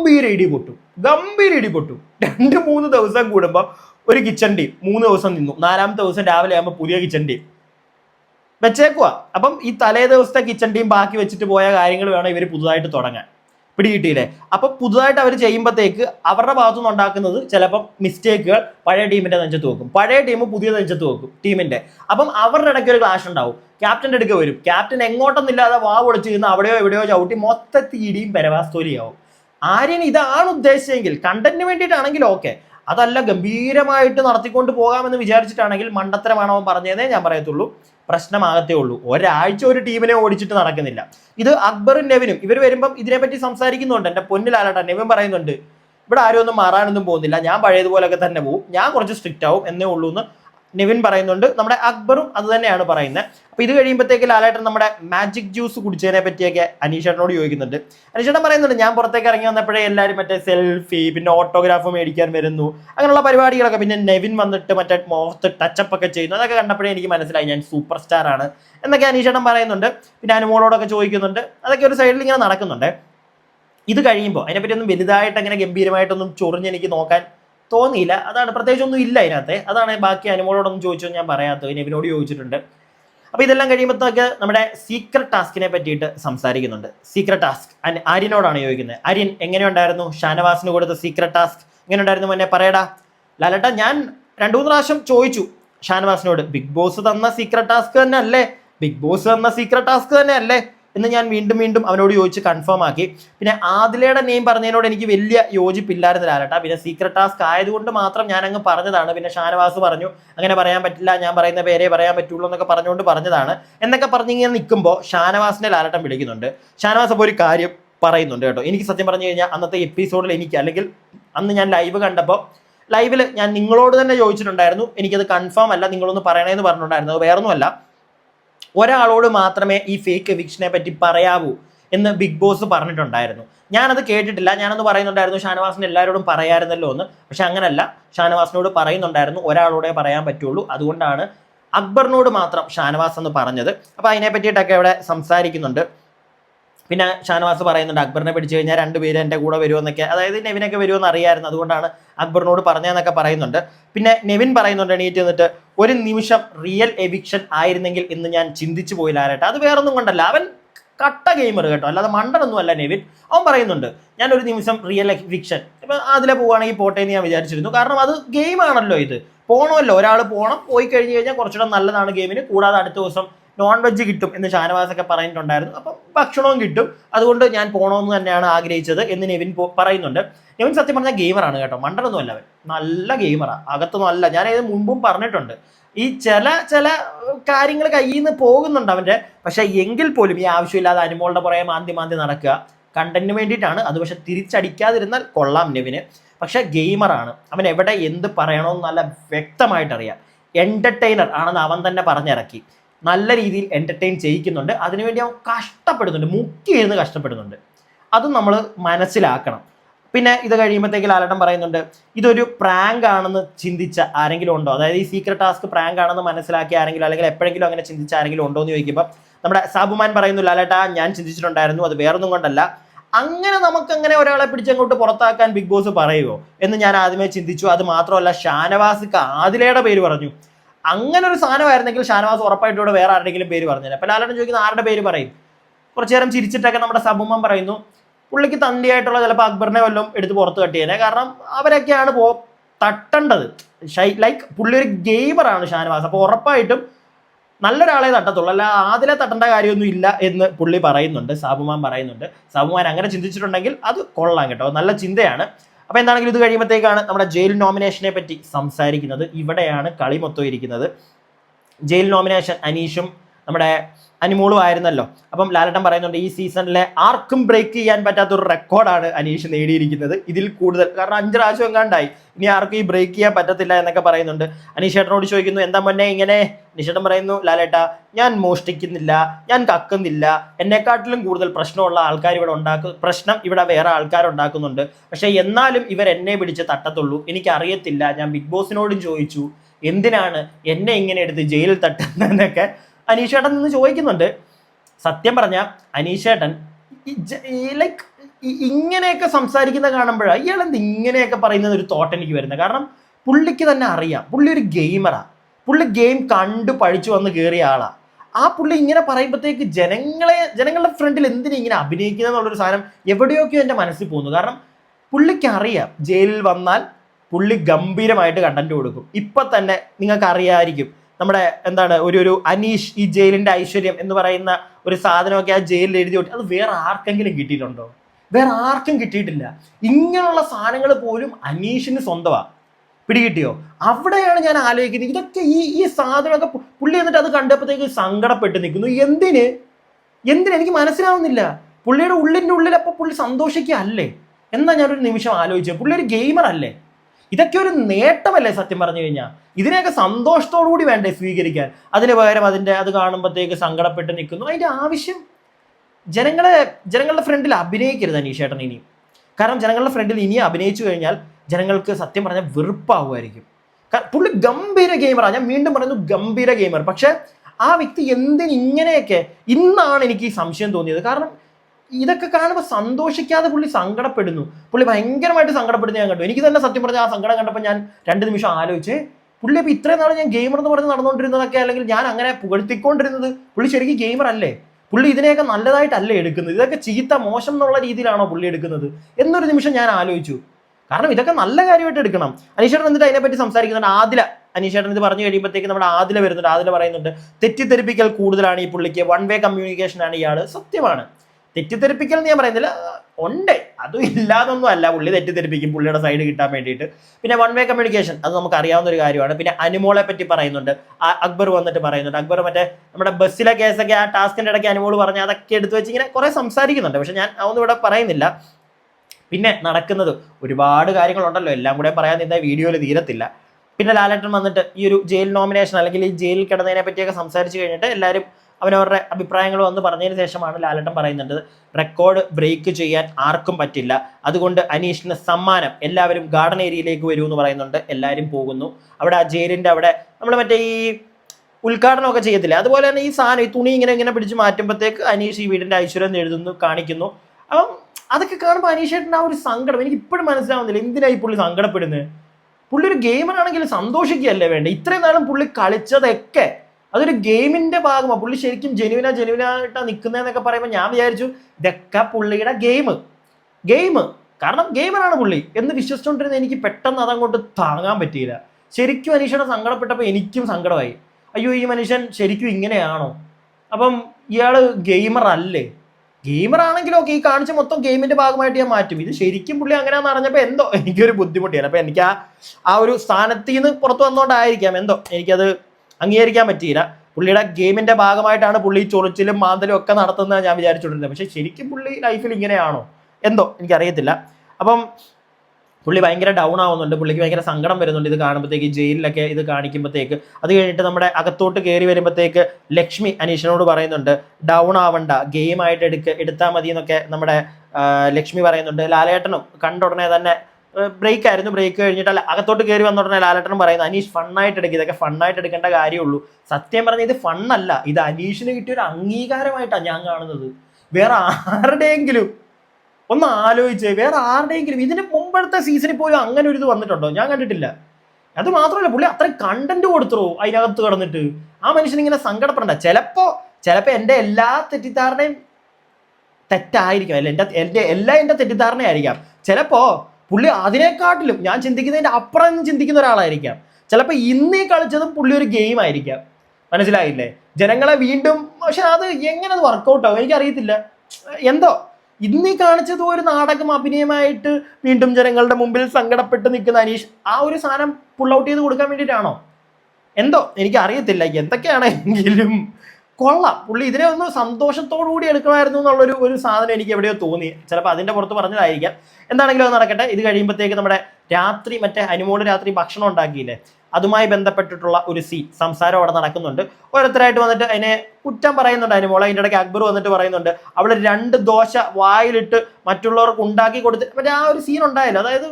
ഗംഭീര ഇടി പൊട്ടും. ഗംഭീര ഇടി രണ്ട് മൂന്ന് ദിവസം കൂടുമ്പോൾ ഒരു കിച്ചൺ ടീം മൂന്ന് ദിവസം നിന്നു. നാലാമത്തെ ദിവസം രാവിലെ ആകുമ്പോൾ പുതിയ കിച്ചൺ ടീം വെച്ചേക്കുക അപ്പം ഈ തലേ ദിവസത്തെ കിച്ചൺ ടീം ബാക്കി വെച്ചിട്ട് പോയ കാര്യങ്ങൾ വേണം ഇവർ പുതുതായിട്ട് തുടങ്ങാൻ. പിടികിട്ടിയില്ലേ? അപ്പൊ പുതുതായിട്ട് അവർ ചെയ്യുമ്പോഴത്തേക്ക് അവരുടെ ഭാഗത്തുനിന്ന് ഉണ്ടാക്കുന്നത് ചിലപ്പം മിസ്റ്റേക്കുകൾ പഴയ ടീമിന്റെ നെഞ്ചത്ത് വെക്കും. പഴയ ടീം പുതിയ നെഞ്ചത്ത് വെക്കും ടീമിന്റെ. അപ്പം അവരുടെ ഇടയ്ക്ക് ഒരു ക്ലാഷ് ഉണ്ടാവും. ക്യാപ്റ്റന്റെ അടുക്ക വരും. ക്യാപ്റ്റൻ എങ്ങോട്ടൊന്നില്ലാതെ വാ പൊളിച്ച് ചെയ്യുന്ന അവിടെയോ എവിടെയോ ചവിട്ടി മൊത്തത്തിൽ ഇടിയും പരവാസ്തോലിയാവും ആര്യൻ ഇതാണ് ഉദ്ദേശിച്ചെങ്കിൽ കണ്ടന്റിന് വേണ്ടിയിട്ടാണെങ്കിൽ ഓക്കെ അതല്ല ഗംഭീരമായിട്ട് നടത്തിക്കൊണ്ട് പോകാമെന്ന് വിചാരിച്ചിട്ടാണെങ്കിൽ മണ്ടത്തരമാണോ അവൻ പറഞ്ഞതെന്നേ ഞാൻ പറയത്തുള്ളൂ. പ്രശ്നമാകത്തേ ഉള്ളൂ. ഒരാഴ്ച ഒരു ടീമിനെ ഓടിച്ചിട്ട് നടക്കുന്നില്ല. ഇത് അക്ബറും നെവിനും. ഇവർ വരുമ്പം ഇതിനെപ്പറ്റി സംസാരിക്കുന്നുണ്ട്. എന്റെ പൊന്നിലാലട്ട നെവിൻ പറയുന്നുണ്ട്. ഇവിടെ ആരും ഒന്നും മാറാനൊന്നും പോകുന്നില്ല. ഞാൻ പഴയതുപോലൊക്കെ തന്നെ പോകും ഞാൻ കുറച്ച് സ്ട്രിക്റ്റ് ആവും എന്നേ ഉള്ളൂ എന്ന് നിവിൻ പറയുന്നുണ്ട്. നമ്മുടെ അക്ബറും അത് തന്നെയാണ് പറയുന്നത്. അപ്പൊ ഇത് കഴിയുമ്പോഴത്തേക്ക് ലാലേട്ടൻ നമ്മുടെ മാജിക് ജ്യൂസ് കുടിച്ചതിനെ പറ്റിയൊക്കെ അനീഷേട്ടനോട് ചോദിക്കുന്നുണ്ട്. അനീഷേട്ടൻ പറയുന്നുണ്ട് ഞാൻ പുറത്തേക്ക് ഇറങ്ങി വന്നപ്പോഴേ എല്ലാവരും മറ്റേ സെൽഫി പിന്നെ ഓട്ടോഗ്രാഫ് മേടിക്കാൻ വരുന്നു. അങ്ങനെയുള്ള പരിപാടികളൊക്കെ പിന്നെ നെവിൻ വന്നിട്ട് മറ്റേ മുഖത്ത് ടച്ചപ്പ് ഒക്കെ ചെയ്യുന്നു. അതൊക്കെ കണ്ടപ്പോഴേ എനിക്ക് മനസ്സിലായി ഞാൻ സൂപ്പർ സ്റ്റാർ ആണ്. എന്നൊക്കെ അനീഷേട്ടൻ പറയുന്നുണ്ട്. പിന്നെ അനുമോളോടൊക്കെ ചോദിക്കുന്നുണ്ട്. അതൊക്കെ ഒരു സൈഡിൽ ഇങ്ങനെ നടക്കുന്നുണ്ട്. ഇത് കഴിയുമ്പോൾ അതിനെപ്പറ്റി ഒന്നും വലുതായിട്ട് അങ്ങനെ ഗംഭീരമായിട്ടൊന്നും ചൊറിഞ്ഞ് എനിക്ക് നോക്കാൻ തോന്നിയില്ല. അതാണ് പ്രത്യേകിച്ച് ഒന്നും ഇല്ല അതിനകത്ത്. അതാണ് ബാക്കി അനുമോളോടൊന്നും ചോദിച്ചോ ഞാൻ പറയാത്തത്. നെവിനോട് ചോദിച്ചിട്ടുണ്ട്. അപ്പോൾ ഇതെല്ലാം കഴിയുമ്പോഴത്തേക്ക് നമ്മുടെ സീക്രട്ട് ടാസ്കിനെ പറ്റിയിട്ട് സംസാരിക്കുന്നുണ്ട്. സീക്രട്ട് ടാസ്ക് ആര്യനോടാണ് ചോദിക്കുന്നത്. ആര്യൻ എങ്ങനെയുണ്ടായിരുന്നു? ഷാനവാസിന് കൊടുത്ത സീക്രട്ട് ടാസ്ക് എങ്ങനെ ഉണ്ടായിരുന്നു എന്നെ പറയടാ. ലാലട്ട ഞാൻ രണ്ടു മൂന്ന് പ്രാവശ്യം ചോദിച്ചു ഷാനവാസിനോട്. ബിഗ് ബോസ് തന്ന സീക്രട്ട് ടാസ്ക് തന്നെ അല്ലേ ബിഗ് ബോസ് തന്ന സീക്രട്ട് ടാസ്ക് തന്നെ അല്ലേ എന്ന് ഞാൻ വീണ്ടും വീണ്ടും അവനോട് ചോദിച്ച് കൺഫേം ആക്കി. പിന്നെ ആദിലയുടെ നെയിം പറഞ്ഞതിനോട് എനിക്ക് വലിയ യോജിപ്പില്ലായിരുന്നു ലാലട്ട പിന്നെ സീക്രട്ട് ടാസ്ക് ആയതുകൊണ്ട് മാത്രം ഞാൻ അങ്ങ് പറഞ്ഞതാണ്. പിന്നെ ഷാനവാസ് പറഞ്ഞു അങ്ങനെ പറയാൻ പറ്റില്ല ഞാൻ പറയുന്ന പേരേ പറയാൻ പറ്റുള്ളൂ എന്നൊക്കെ പറഞ്ഞുകൊണ്ട് പറഞ്ഞതാണ്. എന്നൊക്കെ പറഞ്ഞു പറഞ്ഞിങ്ങനെ നിൽക്കുമ്പോൾ ഷാനവാസിന്റെ ലാലട്ടം വിളിക്കുന്നുണ്ട്. ഷാനവാസ് അപ്പോൾ ഒരു കാര്യം പറയുന്നുണ്ട് കേട്ടോ. എനിക്ക് സത്യം പറഞ്ഞു കഴിഞ്ഞാൽ അന്നത്തെ എപ്പിസോഡിൽ എനിക്ക് അല്ലെങ്കിൽ അന്ന് ഞാൻ ലൈവ് കണ്ടപ്പോൾ ലൈവിൽ ഞാൻ നിങ്ങളോട് തന്നെ ചോദിച്ചിട്ടുണ്ടായിരുന്നു. എനിക്കത് കൺഫേം അല്ല നിങ്ങളൊന്ന് പറയണേന്ന് പറഞ്ഞിട്ടുണ്ടായിരുന്നു. വേറൊന്നുമല്ല. ഒരാളോട് മാത്രമേ ഈ ഫേക്ക് എവിക്ഷനെ പറ്റി പറയാവൂ എന്ന് ബിഗ് ബോസ് പറഞ്ഞിട്ടുണ്ടായിരുന്നു. ഞാനത് കേട്ടിട്ടില്ല. ഞാനത് പറയുന്നുണ്ടായിരുന്നു ഷാനവാസിന് എല്ലാവരോടും പറയാമായിരുന്നല്ലോ എന്ന്. പക്ഷെ അങ്ങനല്ല. ഷാനവാസിനോട് പറയുന്നുണ്ടായിരുന്നു ഒരാളോടെ പറയാൻ പറ്റുള്ളൂ. അതുകൊണ്ടാണ് അക്ബറിനോട് മാത്രം ഷാനവാസ് എന്ന് പറഞ്ഞത്. അപ്പോൾ അതിനെ പറ്റിയിട്ടൊക്കെ ഇവിടെ സംസാരിക്കുന്നുണ്ട്. പിന്നെ ഷാനവാസ് പറയുന്നുണ്ട് അക്ബറിനെ പിടിച്ചു കഴിഞ്ഞാൽ രണ്ടുപേരും എന്റെ കൂടെ വരുമെന്നൊക്കെ അതായത് നെവിനൊക്കെ വരുമെന്ന് അറിയായിരുന്നു അതുകൊണ്ടാണ് അക്ബറിനോട് പറഞ്ഞതെന്നൊക്കെ പറയുന്നുണ്ട്. പിന്നെ നെവിൻ പറയുന്നുണ്ട് എണീറ്റ് നിന്നിട്ട് ഒരു നിമിഷം റിയൽ എവിക്ഷൻ ആയിരുന്നെങ്കിൽ എന്ന് ഞാൻ ചിന്തിച്ചു പോയില്ലാരട്ടെ അത് വേറൊന്നും കൊണ്ടല്ല. അവൻ കട്ട ഗെയിമർ കേട്ടോ. അല്ലാതെ മണ്ടനൊന്നും അല്ല നെവിൻ. അവൻ പറയുന്നുണ്ട് ഞാൻ ഒരു നിമിഷം റിയൽ എവിക്ഷൻ ഇപ്പം അതിലെ പോവുകയാണെങ്കിൽ പോട്ടെ എന്ന് ഞാൻ വിചാരിച്ചിരുന്നു. കാരണം അത് ഗെയിമാണല്ലോ ഇത്. പോകണമല്ലോ ഒരാൾ പോകണം പോയി കഴിഞ്ഞ് കഴിഞ്ഞാൽ കുറച്ചുകൂടെ നല്ലതാണ് ഗെയിമിന് കൂടാതെ അടുത്ത ദിവസം നോൺ വെജ് കിട്ടും എന്ന് ഷാനവാസൊക്കെ പറഞ്ഞിട്ടുണ്ടായിരുന്നു. അപ്പം ഭക്ഷണവും കിട്ടും. അതുകൊണ്ട് ഞാൻ പോകണമെന്ന് തന്നെയാണ് ആഗ്രഹിച്ചത് എന്ന് നെവിൻ പറയുന്നുണ്ട്. നെവിൻ സത്യം പറഞ്ഞാൽ ഗെയിമറാണ് കേട്ടോ. മണ്ടനൊന്നും അല്ല അവൻ. നല്ല ഗെയിമറാണ് അകത്തൊന്നും അല്ല ഞാൻ ഇത് മുമ്പും പറഞ്ഞിട്ടുണ്ട്. ഈ ചില ചില കാര്യങ്ങൾ കയ്യിൽ നിന്ന് പോകുന്നുണ്ട് അവന്റെ. പക്ഷേ എങ്കിൽ പോലും ഈ ആവശ്യമില്ലാതെ അനുമോളുടെ പുറകെ മാന്തി മാന്തി നടക്കുക കണ്ടന്റിന് വേണ്ടിയിട്ടാണ്. അത് പക്ഷെ തിരിച്ചടിക്കാതിരുന്നാൽ കൊള്ളാം നെവിന്. പക്ഷെ ഗെയിമറാണ് അവൻ എവിടെ എന്ത് പറയണമെന്ന് നല്ല വ്യക്തമായിട്ടറിയാം. എന്റർടൈനർ ആണെന്ന് അവൻ തന്നെ പറഞ്ഞിറക്കി. നല്ല രീതിയിൽ എന്റർടൈൻ ചെയ്യിക്കുന്നുണ്ട്. അതിനുവേണ്ടി അവൻ കഷ്ടപ്പെടുന്നുണ്ട്. മുക്കി ഇരുന്ന് കഷ്ടപ്പെടുന്നുണ്ട്. അതും നമ്മൾ മനസ്സിലാക്കണം. പിന്നെ ഇത് കഴിയുമ്പോഴത്തേക്ക് ലാലട്ടൻ പറയുന്നുണ്ട് ഇതൊരു പ്രാങ്ക് ആണെന്ന് ചിന്തിച്ച ആരെങ്കിലും ഉണ്ടോ? അതായത് ഈ സീക്രട്ട് ടാസ്ക് പ്രാങ്ക് ആണെന്ന് മനസ്സിലാക്കിയ ആരെങ്കിലും അല്ലെങ്കിൽ എപ്പോഴെങ്കിലും അങ്ങനെ ചിന്തിച്ച ആരെങ്കിലും ഉണ്ടോ എന്ന് ചോദിക്കുമ്പോൾ നമ്മുടെ സാബുമാൻ പറയുന്നു ലാലേട്ടാ ഞാൻ ചിന്തിച്ചിട്ടുണ്ടായിരുന്നു. അത് വേറൊന്നും കൊണ്ടല്ല. അങ്ങനെ നമുക്കങ്ങനെ ഒരാളെ പിടിച്ചങ്ങോട്ട് പുറത്താക്കാൻ ബിഗ് ബോസ് പറയുമോ എന്ന് ഞാൻ ആദ്യമേ ചിന്തിച്ചു. അത് മാത്രമല്ല ഷാനവാസിക്ക് ആദിലയുടെ പേര് പറഞ്ഞു. അങ്ങനെ ഒരു സാധനമായിരുന്നെങ്കിൽ ഷാനവാസ് ഉറപ്പായിട്ടും ഇവിടെ വേറെ ആരുടെങ്കിലും പേര് പറഞ്ഞില്ല അപ്പൊ ലാലേട്ടൻ ചോദിക്കുന്ന ആരുടെ പേര് പറയും? കുറച്ചു നേരം ചിരിച്ചിട്ടൊക്കെ നമ്മുടെ സബുമ്മൻ പറയുന്നു പുള്ളിക്ക് തന്തിയായിട്ടുള്ള ചിലപ്പോൾ അക്ബറിനെ വല്ലതും എടുത്ത് പുറത്ത് കട്ടിയേനെ കാരണം അവരൊക്കെയാണ് പോ തട്ടേണ്ടത്. ലൈക്ക് പുള്ളി ഒരു ഗെയിമറാണ് ഷാനവാസ്. അപ്പോൾ ഉറപ്പായിട്ടും നല്ലൊരാളെ തട്ടത്തുള്ളൂ. അല്ല ആദ്യത്തെ തട്ടേണ്ട കാര്യമൊന്നും ഇല്ല എന്ന് പുള്ളി പറയുന്നുണ്ട് സാബുമാൻ പറയുന്നുണ്ട്. സാബുമാൻ അങ്ങനെ ചിന്തിച്ചിട്ടുണ്ടെങ്കിൽ അത് കൊള്ളാം കേട്ടോ. നല്ല ചിന്തയാണ്. അപ്പോൾ എന്താണെങ്കിലും ഇത് കഴിയുമ്പോഴത്തേക്കാണ് നമ്മുടെ ജയിൽ നോമിനേഷനെ പറ്റി സംസാരിക്കുന്നത്. ഇവിടെയാണ് കളി മൊത്തം ഇരിക്കുന്നത്. ജയിൽ നോമിനേഷൻ അനീഷും നമ്മുടെ അനിമോളും ആയിരുന്നല്ലോ അപ്പം ലാലട്ടൻ പറയുന്നുണ്ട് ഈ സീസണിലെ ആർക്കും ബ്രേക്ക് ചെയ്യാൻ പറ്റാത്ത ഒരു റെക്കോർഡാണ് അനീഷ് നേടിയിരിക്കുന്നത്. ഇതിൽ കൂടുതൽ കാരണം അഞ്ച് പ്രാവശ്യം എങ്ങാണ്ടായി. ഇനി ആർക്കും ഈ ബ്രേക്ക് ചെയ്യാൻ പറ്റത്തില്ല എന്നൊക്കെ പറയുന്നുണ്ട്. അനീഷ് ചേട്ടനോട് ചോദിക്കുന്നു എന്താ മുന്നേ ഇങ്ങനെ? അനീഷേട്ടൻ പറയുന്നു ലാലേട്ട ഞാൻ മോഷ്ടിക്കുന്നില്ല ഞാൻ കക്കുന്നില്ല. എന്നെക്കാട്ടിലും കൂടുതൽ പ്രശ്നമുള്ള ആൾക്കാർ ഇവിടെ ഉണ്ടാക്കും പ്രശ്നം ഇവിടെ വേറെ ആൾക്കാർ ഉണ്ടാക്കുന്നുണ്ട്. പക്ഷേ എന്നാലും ഇവർ എന്നെ പിടിച്ച് തട്ടത്തുള്ളൂ. എനിക്ക് അറിയത്തില്ല ഞാൻ ബിഗ് ബോസിനോടും ചോദിച്ചു എന്തിനാണ് എന്നെ ഇങ്ങനെ എടുത്ത് ജയിലിൽ തട്ടുന്നതെന്നൊക്കെ അനീഷേട്ടൻ നിന്ന് ചോദിക്കുന്നുണ്ട്. സത്യം പറഞ്ഞ അനീഷേട്ടൻ ലൈക്ക് ഇങ്ങനെയൊക്കെ സംസാരിക്കുന്ന കാണുമ്പോഴാണ് ഇയാൾ എന്ത് ഇങ്ങനെയൊക്കെ പറയുന്നത് ഒരു തോട്ട് എനിക്ക് വരുന്നത്. കാരണം പുള്ളിക്ക് തന്നെ അറിയാം. പുള്ളി ഒരു ഗെയിമറാണ് പുള്ളി ഗെയിം കണ്ടു പഴിച്ചു വന്ന് കയറിയ ആളാണ് ആ പുള്ളി ഇങ്ങനെ പറയുമ്പോഴത്തേക്ക് ജനങ്ങളെ ജനങ്ങളുടെ ഫ്രണ്ടിൽ എന്തിനാ ഇങ്ങനെ അഭിനയിക്കുന്നത് എന്നുള്ളൊരു സാധനം എവിടെയൊക്കെയോ എന്റെ മനസ്സിൽ പോകുന്നു. കാരണം പുള്ളിക്ക് അറിയാം. ജയിലിൽ വന്നാൽ പുള്ളി ഗംഭീരമായിട്ട് കണ്ടന്റ് കൊടുക്കും. ഇപ്പം തന്നെ നിങ്ങൾക്ക് അറിയാമായിരിക്കും നമ്മുടെ എന്താണ് ഒരു ഒരു അനീഷ് ഈ ജയിലിന്റെ ഐശ്വര്യം എന്ന് പറയുന്ന ഒരു സാധനമൊക്കെ ആ ജയിലിൽ എഴുതി വെട്ടി അത് വേറെ ആർക്കെങ്കിലും കിട്ടിയിട്ടുണ്ടോ? വേറെ ആർക്കും കിട്ടിയിട്ടില്ല. ഇങ്ങനെയുള്ള സാധനങ്ങൾ പോലും അനീഷിന് സ്വന്തമാണ് പിടികിട്ടിയോ? അവിടെയാണ് ഞാൻ ആലോചിക്കുന്നത്. ഇതൊക്കെ ഈ ഈ സാധനമൊക്കെ പുള്ളി എന്നിട്ട് അത് കണ്ടപ്പോഴത്തേക്ക് സങ്കടപ്പെട്ട് നിൽക്കുന്നു. എന്തിന്? എന്തിന്? എനിക്ക് മനസ്സിലാവുന്നില്ല. പുള്ളിയുടെ ഉള്ളിന്റെ ഉള്ളിൽ അപ്പോൾ പുള്ളി സന്തോഷിക്കുകയല്ലേ? എന്നാ ഞാനൊരു നിമിഷം ആലോചിച്ചത് പുള്ളി ഒരു ഗെയിമർ അല്ലേ ഇതൊക്കെ ഒരു നേട്ടമല്ലേ സത്യം പറഞ്ഞു കഴിഞ്ഞാൽ ഇതിനെയൊക്കെ സന്തോഷത്തോടു കൂടി വേണ്ടേ സ്വീകരിക്കാൻ? അതിന് പകരം അതിന്റെ അത് കാണുമ്പോഴത്തേക്ക് സങ്കടപ്പെട്ട് നിൽക്കുന്നു. അതിന്റെ ആവശ്യം ജനങ്ങളെ ജനങ്ങളുടെ ഫ്രണ്ടിൽ അഭിനയിക്കരുത് അനീഷേട്ടൻ ഇനി. കാരണം ജനങ്ങളുടെ ഫ്രണ്ടിൽ ഇനി അഭിനയിച്ചു കഴിഞ്ഞാൽ ജനങ്ങൾക്ക് സത്യം പറഞ്ഞാൽ വെറുപ്പാവുമായിരിക്കും. പുള്ളി ഗംഭീര ഗെയിമറാണ് ഞാൻ വീണ്ടും പറയുന്നു ഗംഭീര ഗെയിമർ പക്ഷേ ആ വ്യക്തി എന്തിന് ഇന്നാണ് എനിക്ക് ഈ സംശയം തോന്നിയത്. കാരണം ഇതൊക്കെ കാണുമ്പോൾ സന്തോഷിക്കാതെ പുള്ളി സങ്കടപ്പെടുന്നു. പുള്ളി ഭയങ്കരമായിട്ട് സങ്കടപ്പെടുന്നു ഞാൻ കണ്ടു. എനിക്ക് തന്നെ സത്യം പറഞ്ഞാൽ ആ സങ്കടം കണ്ടപ്പോൾ ഞാൻ രണ്ട് നിമിഷം ആലോചിച്ച് പുള്ളി ഇപ്പൊ ഇത്രയും നാൾ ഞാൻ ഗെയിമർ എന്ന് പറഞ്ഞ് നടന്നുകൊണ്ടിരുന്നതൊക്കെ അല്ലെങ്കിൽ ഞാൻ അങ്ങനെ പുകഴ്ത്തിക്കൊണ്ടിരുന്നത് പുള്ളി ശരിക്കും ഗെയിമർ അല്ലേ? പുള്ളി ഇതിനെയൊക്കെ നല്ലതായിട്ടല്ലേ എടുക്കുന്നത്? ഇതൊക്കെ ചീത്ത മോശം എന്നുള്ള രീതിയിലാണോ പുള്ളി എടുക്കുന്നത്? എന്നൊരു നിമിഷം ഞാൻ ആലോചിച്ചു. കാരണം ഇതൊക്കെ നല്ല കാര്യമായിട്ട് എടുക്കണം. അനീഷേട്ടൻ എന്നിട്ട് അതിനെപ്പറ്റി സംസാരിക്കുന്നുണ്ട്. ആദില അനീഷേട്ടൻ ഇത് പറഞ്ഞു കഴിയുമ്പോഴത്തേക്ക് നമ്മുടെ ആദില വരുന്നുണ്ട്. ആദില പറയുന്നുണ്ട് തെറ്റിദ്ധരിപ്പിക്കൽ കൂടുതലാണ് ഈ പുള്ളിക്ക്. വൺ വേ കമ്മ്യൂണിക്കേഷൻ ആണ് ഇയാൾ. സത്യമാണ്. തെറ്റിദ്ധരിപ്പിക്കൽ എന്ന് ഞാൻ പറയുന്നില്ല. ഉണ്ട്. അതും ഇല്ലാതൊന്നും അല്ല. പുള്ളി തെറ്റിദ്ധരിപ്പിക്കും. പുള്ളിയുടെ സൈഡ് കിട്ടാൻ വേണ്ടിയിട്ട്. പിന്നെ വൺ വേ കമ്മ്യൂണിക്കേഷൻ അത് നമുക്ക് അറിയാവുന്ന ഒരു കാര്യമാണ്. പിന്നെ അനുമോളെ പറ്റി പറയുന്നുണ്ട്. അക്ബർ വന്നിട്ട് പറയുന്നുണ്ട്. അക്ബർ മറ്റേ നമ്മുടെ ബസ്സിലെ കേസൊക്കെ ആ ടാസ്കിന്റെ ഇടയ്ക്ക് അനുമോൾ പറഞ്ഞ് അതൊക്കെ എടുത്തു വെച്ച് ഇങ്ങനെ കുറെ സംസാരിക്കുന്നുണ്ട്. പക്ഷെ ഞാൻ അതൊന്നും ഇവിടെ പറയുന്നില്ല. പിന്നെ നടക്കുന്നത് ഒരുപാട് കാര്യങ്ങളുണ്ടല്ലോ. എല്ലാം കൂടെ പറയാൻ നിന്ന വീഡിയോയിൽ തീരത്തില്ല. പിന്നെ ലാലേട്ടൻ വന്നിട്ട് ഈ ഒരു ജയിൽ നോമിനേഷൻ അല്ലെങ്കിൽ ഈ ജയിലിൽ കിടന്നതിനെ പറ്റിയൊക്കെ സംസാരിച്ച് കഴിഞ്ഞിട്ട് എല്ലാവരും അവരവരുടെ അഭിപ്രായങ്ങൾ വന്ന് പറഞ്ഞതിന് ശേഷമാണ് ലാലട്ടൻ പറയുന്നത് റെക്കോർഡ് ബ്രേക്ക് ചെയ്യാൻ ആർക്കും പറ്റില്ല. അതുകൊണ്ട് അനീഷിന് സമ്മാനം എല്ലാവരും ഗാർഡൻ ഏരിയയിലേക്ക് വരൂ എന്ന് പറയുന്നുണ്ട്. എല്ലാവരും പോകുന്നു. അവിടെ ആ ജയിലിന്റെ അവിടെ നമ്മൾ മറ്റേ ഈ ഉദ്ഘാടനമൊക്കെ ചെയ്യത്തില്ല? അതുപോലെ തന്നെ ഈ സാധനം ഈ തുണി ഇങ്ങനെ ഇങ്ങനെ പിടിച്ച് മാറ്റുമ്പോഴത്തേക്ക് അനീഷ് ഈ വീടിന്റെ ഐശ്വര്യം എഴുതുന്നു കാണിക്കുന്നു. അപ്പം അതൊക്കെ കാണുമ്പോൾ അനീഷേട്ടൻ ആ ഒരു സങ്കടം എനിക്ക് ഇപ്പോഴും മനസ്സിലാവുന്നില്ല എന്തിനായി പുള്ളി സങ്കടപ്പെടുന്നത്? പുള്ളി ഒരു ഗെയിമറാണെങ്കിൽ സന്തോഷിക്കുകയല്ലേ വേണ്ട? ഇത്രയും നാളും പുള്ളി കളിച്ചതൊക്കെ അതൊരു ഗെയിമിന്റെ ഭാഗമാണ് പുള്ളി ശരിക്കും ജെനുവിന ജെനുവിനായിട്ടാ നിൽക്കുന്നതെന്നൊക്കെ പറയുമ്പോൾ ഞാൻ വിചാരിച്ചു ഇതൊക്കെ പുള്ളിയുടെ ഗെയിം. ഗെയിം. കാരണം ഗെയിമറാണ് പുള്ളി. എന്ന് വിശ്വസിച്ചുകൊണ്ടിരുന്ന എനിക്ക് പെട്ടെന്ന് അതങ്ങോട്ട് താങ്ങാൻ പറ്റിയില്ല. ശരിക്കും അനീഷയുടെ സങ്കടപ്പെട്ടപ്പോൾ എനിക്കും സങ്കടമായി. അയ്യോ ഈ മനുഷ്യൻ ശരിക്കും ഇങ്ങനെയാണോ? അപ്പം ഇയാൾ ഗെയിമർ അല്ലേ ഗെയിമർ ആണെങ്കിലും ഈ കാണിച്ച മൊത്തം ഗെയിമിന്റെ ഭാഗമായിട്ട് ഞാൻ മാറ്റും. ഇത് ശരിക്കും പുള്ളി അങ്ങനെയാന്ന് അറിഞ്ഞപ്പോൾ എന്തോ എനിക്കൊരു ബുദ്ധിമുട്ടിയാണ്. അപ്പൊ എനിക്ക് ആ ആ ഒരു സ്ഥാനത്ത് നിന്ന് പുറത്തു വന്നുകൊണ്ടായിരിക്കാം എന്തോ എനിക്കത് അംഗീകരിക്കാൻ പറ്റിയില്ല. പുള്ളിയുടെ ഗെയിമിന്റെ ഭാഗമായിട്ടാണ് പുള്ളി ചൊറിച്ചിലും മാന്തലും ഒക്കെ നടത്തുന്നത് ഞാൻ വിചാരിച്ചുകൊണ്ടിരുന്നത് പക്ഷെ ശരിക്കും പുള്ളി ലൈഫിൽ ഇങ്ങനെയാണോ? എന്തോ? എനിക്കറിയത്തില്ല. അപ്പം പുള്ളി ഭയങ്കര ഡൗൺ ആവുന്നുണ്ട്. പുള്ളിക്ക് ഭയങ്കര സങ്കടം വരുന്നുണ്ട് ഇത് കാണുമ്പോഴത്തേക്ക് ജയിലിലൊക്കെ ഇത് കാണിക്കുമ്പോഴത്തേക്ക് അത് കഴിഞ്ഞിട്ട് നമ്മുടെ അകത്തോട്ട് കയറി വരുമ്പോഴത്തേക്ക് ലക്ഷ്മി അനീഷിനോട് പറയുന്നുണ്ട് ഡൗൺ ആവണ്ട. ഗെയിമായിട്ട് എടുക്ക. എടുത്താൽ മതി എന്നൊക്കെ നമ്മുടെ ലക്ഷ്മി പറയുന്നുണ്ട്. ലാലേട്ടനും കണ്ട ഉടനെ തന്നെ ബ്രേക്ക് ആയിരുന്നു ബ്രേക്ക് കഴിഞ്ഞിട്ട് അല്ല അകത്തോട്ട് കയറി വന്ന ഉടനെ ലാലട്ടൻ പറയുന്നത് അനീഷ് ഫണ്ണായിട്ട് എടുക്കുക ഇതൊക്കെ ഫണ്ണായിട്ട് എടുക്കേണ്ട കാര്യമുള്ളൂ. സത്യം പറഞ്ഞാൽ ഇത് ഫണ്ണല്ല ഇത് അനീഷിന് കിട്ടിയ ഒരു അംഗീകാരമായിട്ടാണ് ഞാൻ കാണുന്നത്. വേറെ ആരുടെയെങ്കിലും ഒന്ന് ആലോചിച്ച് വേറെ ആരുടെയെങ്കിലും ഇതിന് മുമ്പത്തെ സീസണിൽ പോലും അങ്ങനെ ഒരു ഇത് വന്നിട്ടുണ്ടോ? ഞാൻ കണ്ടിട്ടില്ല. അത് മാത്രമല്ല പുള്ളി അത്രയും കണ്ടന്റ് കൊടുത്തോ അതിനകത്ത് കിടന്നിട്ട്? ആ മനുഷ്യൻ ഇങ്ങനെ സങ്കടപ്പെടണ്ട. ചിലപ്പോ ചിലപ്പോ എന്റെ എല്ലാ തെറ്റിദ്ധാരണയും തെറ്റായിരിക്കും. അല്ല എന്റെ എന്റെ എല്ലാ എന്റെ തെറ്റിദ്ധാരണയായിരിക്കാം ചിലപ്പോ പുള്ളി അതിനെക്കാട്ടിലും ഞാൻ ചിന്തിക്കുന്നതിന്റെ അപ്പുറം ചിന്തിക്കുന്ന ഒരാളായിരിക്കാം. ചിലപ്പോൾ ഇന്നീ കളിച്ചതും പുള്ളി ഒരു ഗെയിം ആയിരിക്കാം. മനസ്സിലായില്ലേ? ജനങ്ങളെ വീണ്ടും പക്ഷെ അത് എങ്ങനെ അത് വർക്കൗട്ട് ആവും? എനിക്കറിയത്തില്ല. എന്തോ? ഇന്നീ കാണിച്ചത് ഒരു നാടകം അഭിനയമായിട്ട് വീണ്ടും ജനങ്ങളുടെ മുമ്പിൽ സങ്കടപ്പെട്ട് നിൽക്കുന്ന അനീഷ് ആ ഒരു സാധനം പുൾ ഔട്ട് ചെയ്ത് കൊടുക്കാൻ വേണ്ടിയിട്ടാണോ? എന്തോ? എനിക്കറിയത്തില്ല. എന്തൊക്കെയാണെങ്കിലും കൊള്ളാം. പുള്ളി ഇതിനെ ഒന്ന് സന്തോഷത്തോടു കൂടി എടുക്കണമായിരുന്നു എന്നുള്ളൊരു ഒരു സാധനം എനിക്ക് എവിടെയോ തോന്നി. ചിലപ്പോൾ അതിന്റെ പുറത്ത് പറഞ്ഞതായിരിക്കാം. എന്താണെങ്കിലും അത് നടക്കട്ടെ. ഇത് കഴിയുമ്പോഴത്തേക്ക് നമ്മുടെ രാത്രി മറ്റേ അനുമോൾ രാത്രി ഭക്ഷണം ഉണ്ടാക്കിയില്ലേ? അതുമായി ബന്ധപ്പെട്ടിട്ടുള്ള ഒരു സീ സംസാരം അവിടെ നടക്കുന്നുണ്ട്. ഓരോരുത്തരായിട്ട് വന്നിട്ട് അതിനെ കുറ്റം പറയുന്നുണ്ട് അനുമോളെ. അതിന്റെ ഇടയ്ക്ക് അക്ബർ വന്നിട്ട് പറയുന്നുണ്ട്. അവൾ രണ്ട് ദോശ വായിലിട്ട് മറ്റുള്ളവർക്ക് ഉണ്ടാക്കി കൊടുത്ത് മറ്റേ ആ ഒരു സീൻ ഉണ്ടായല്ലോ. അതായത്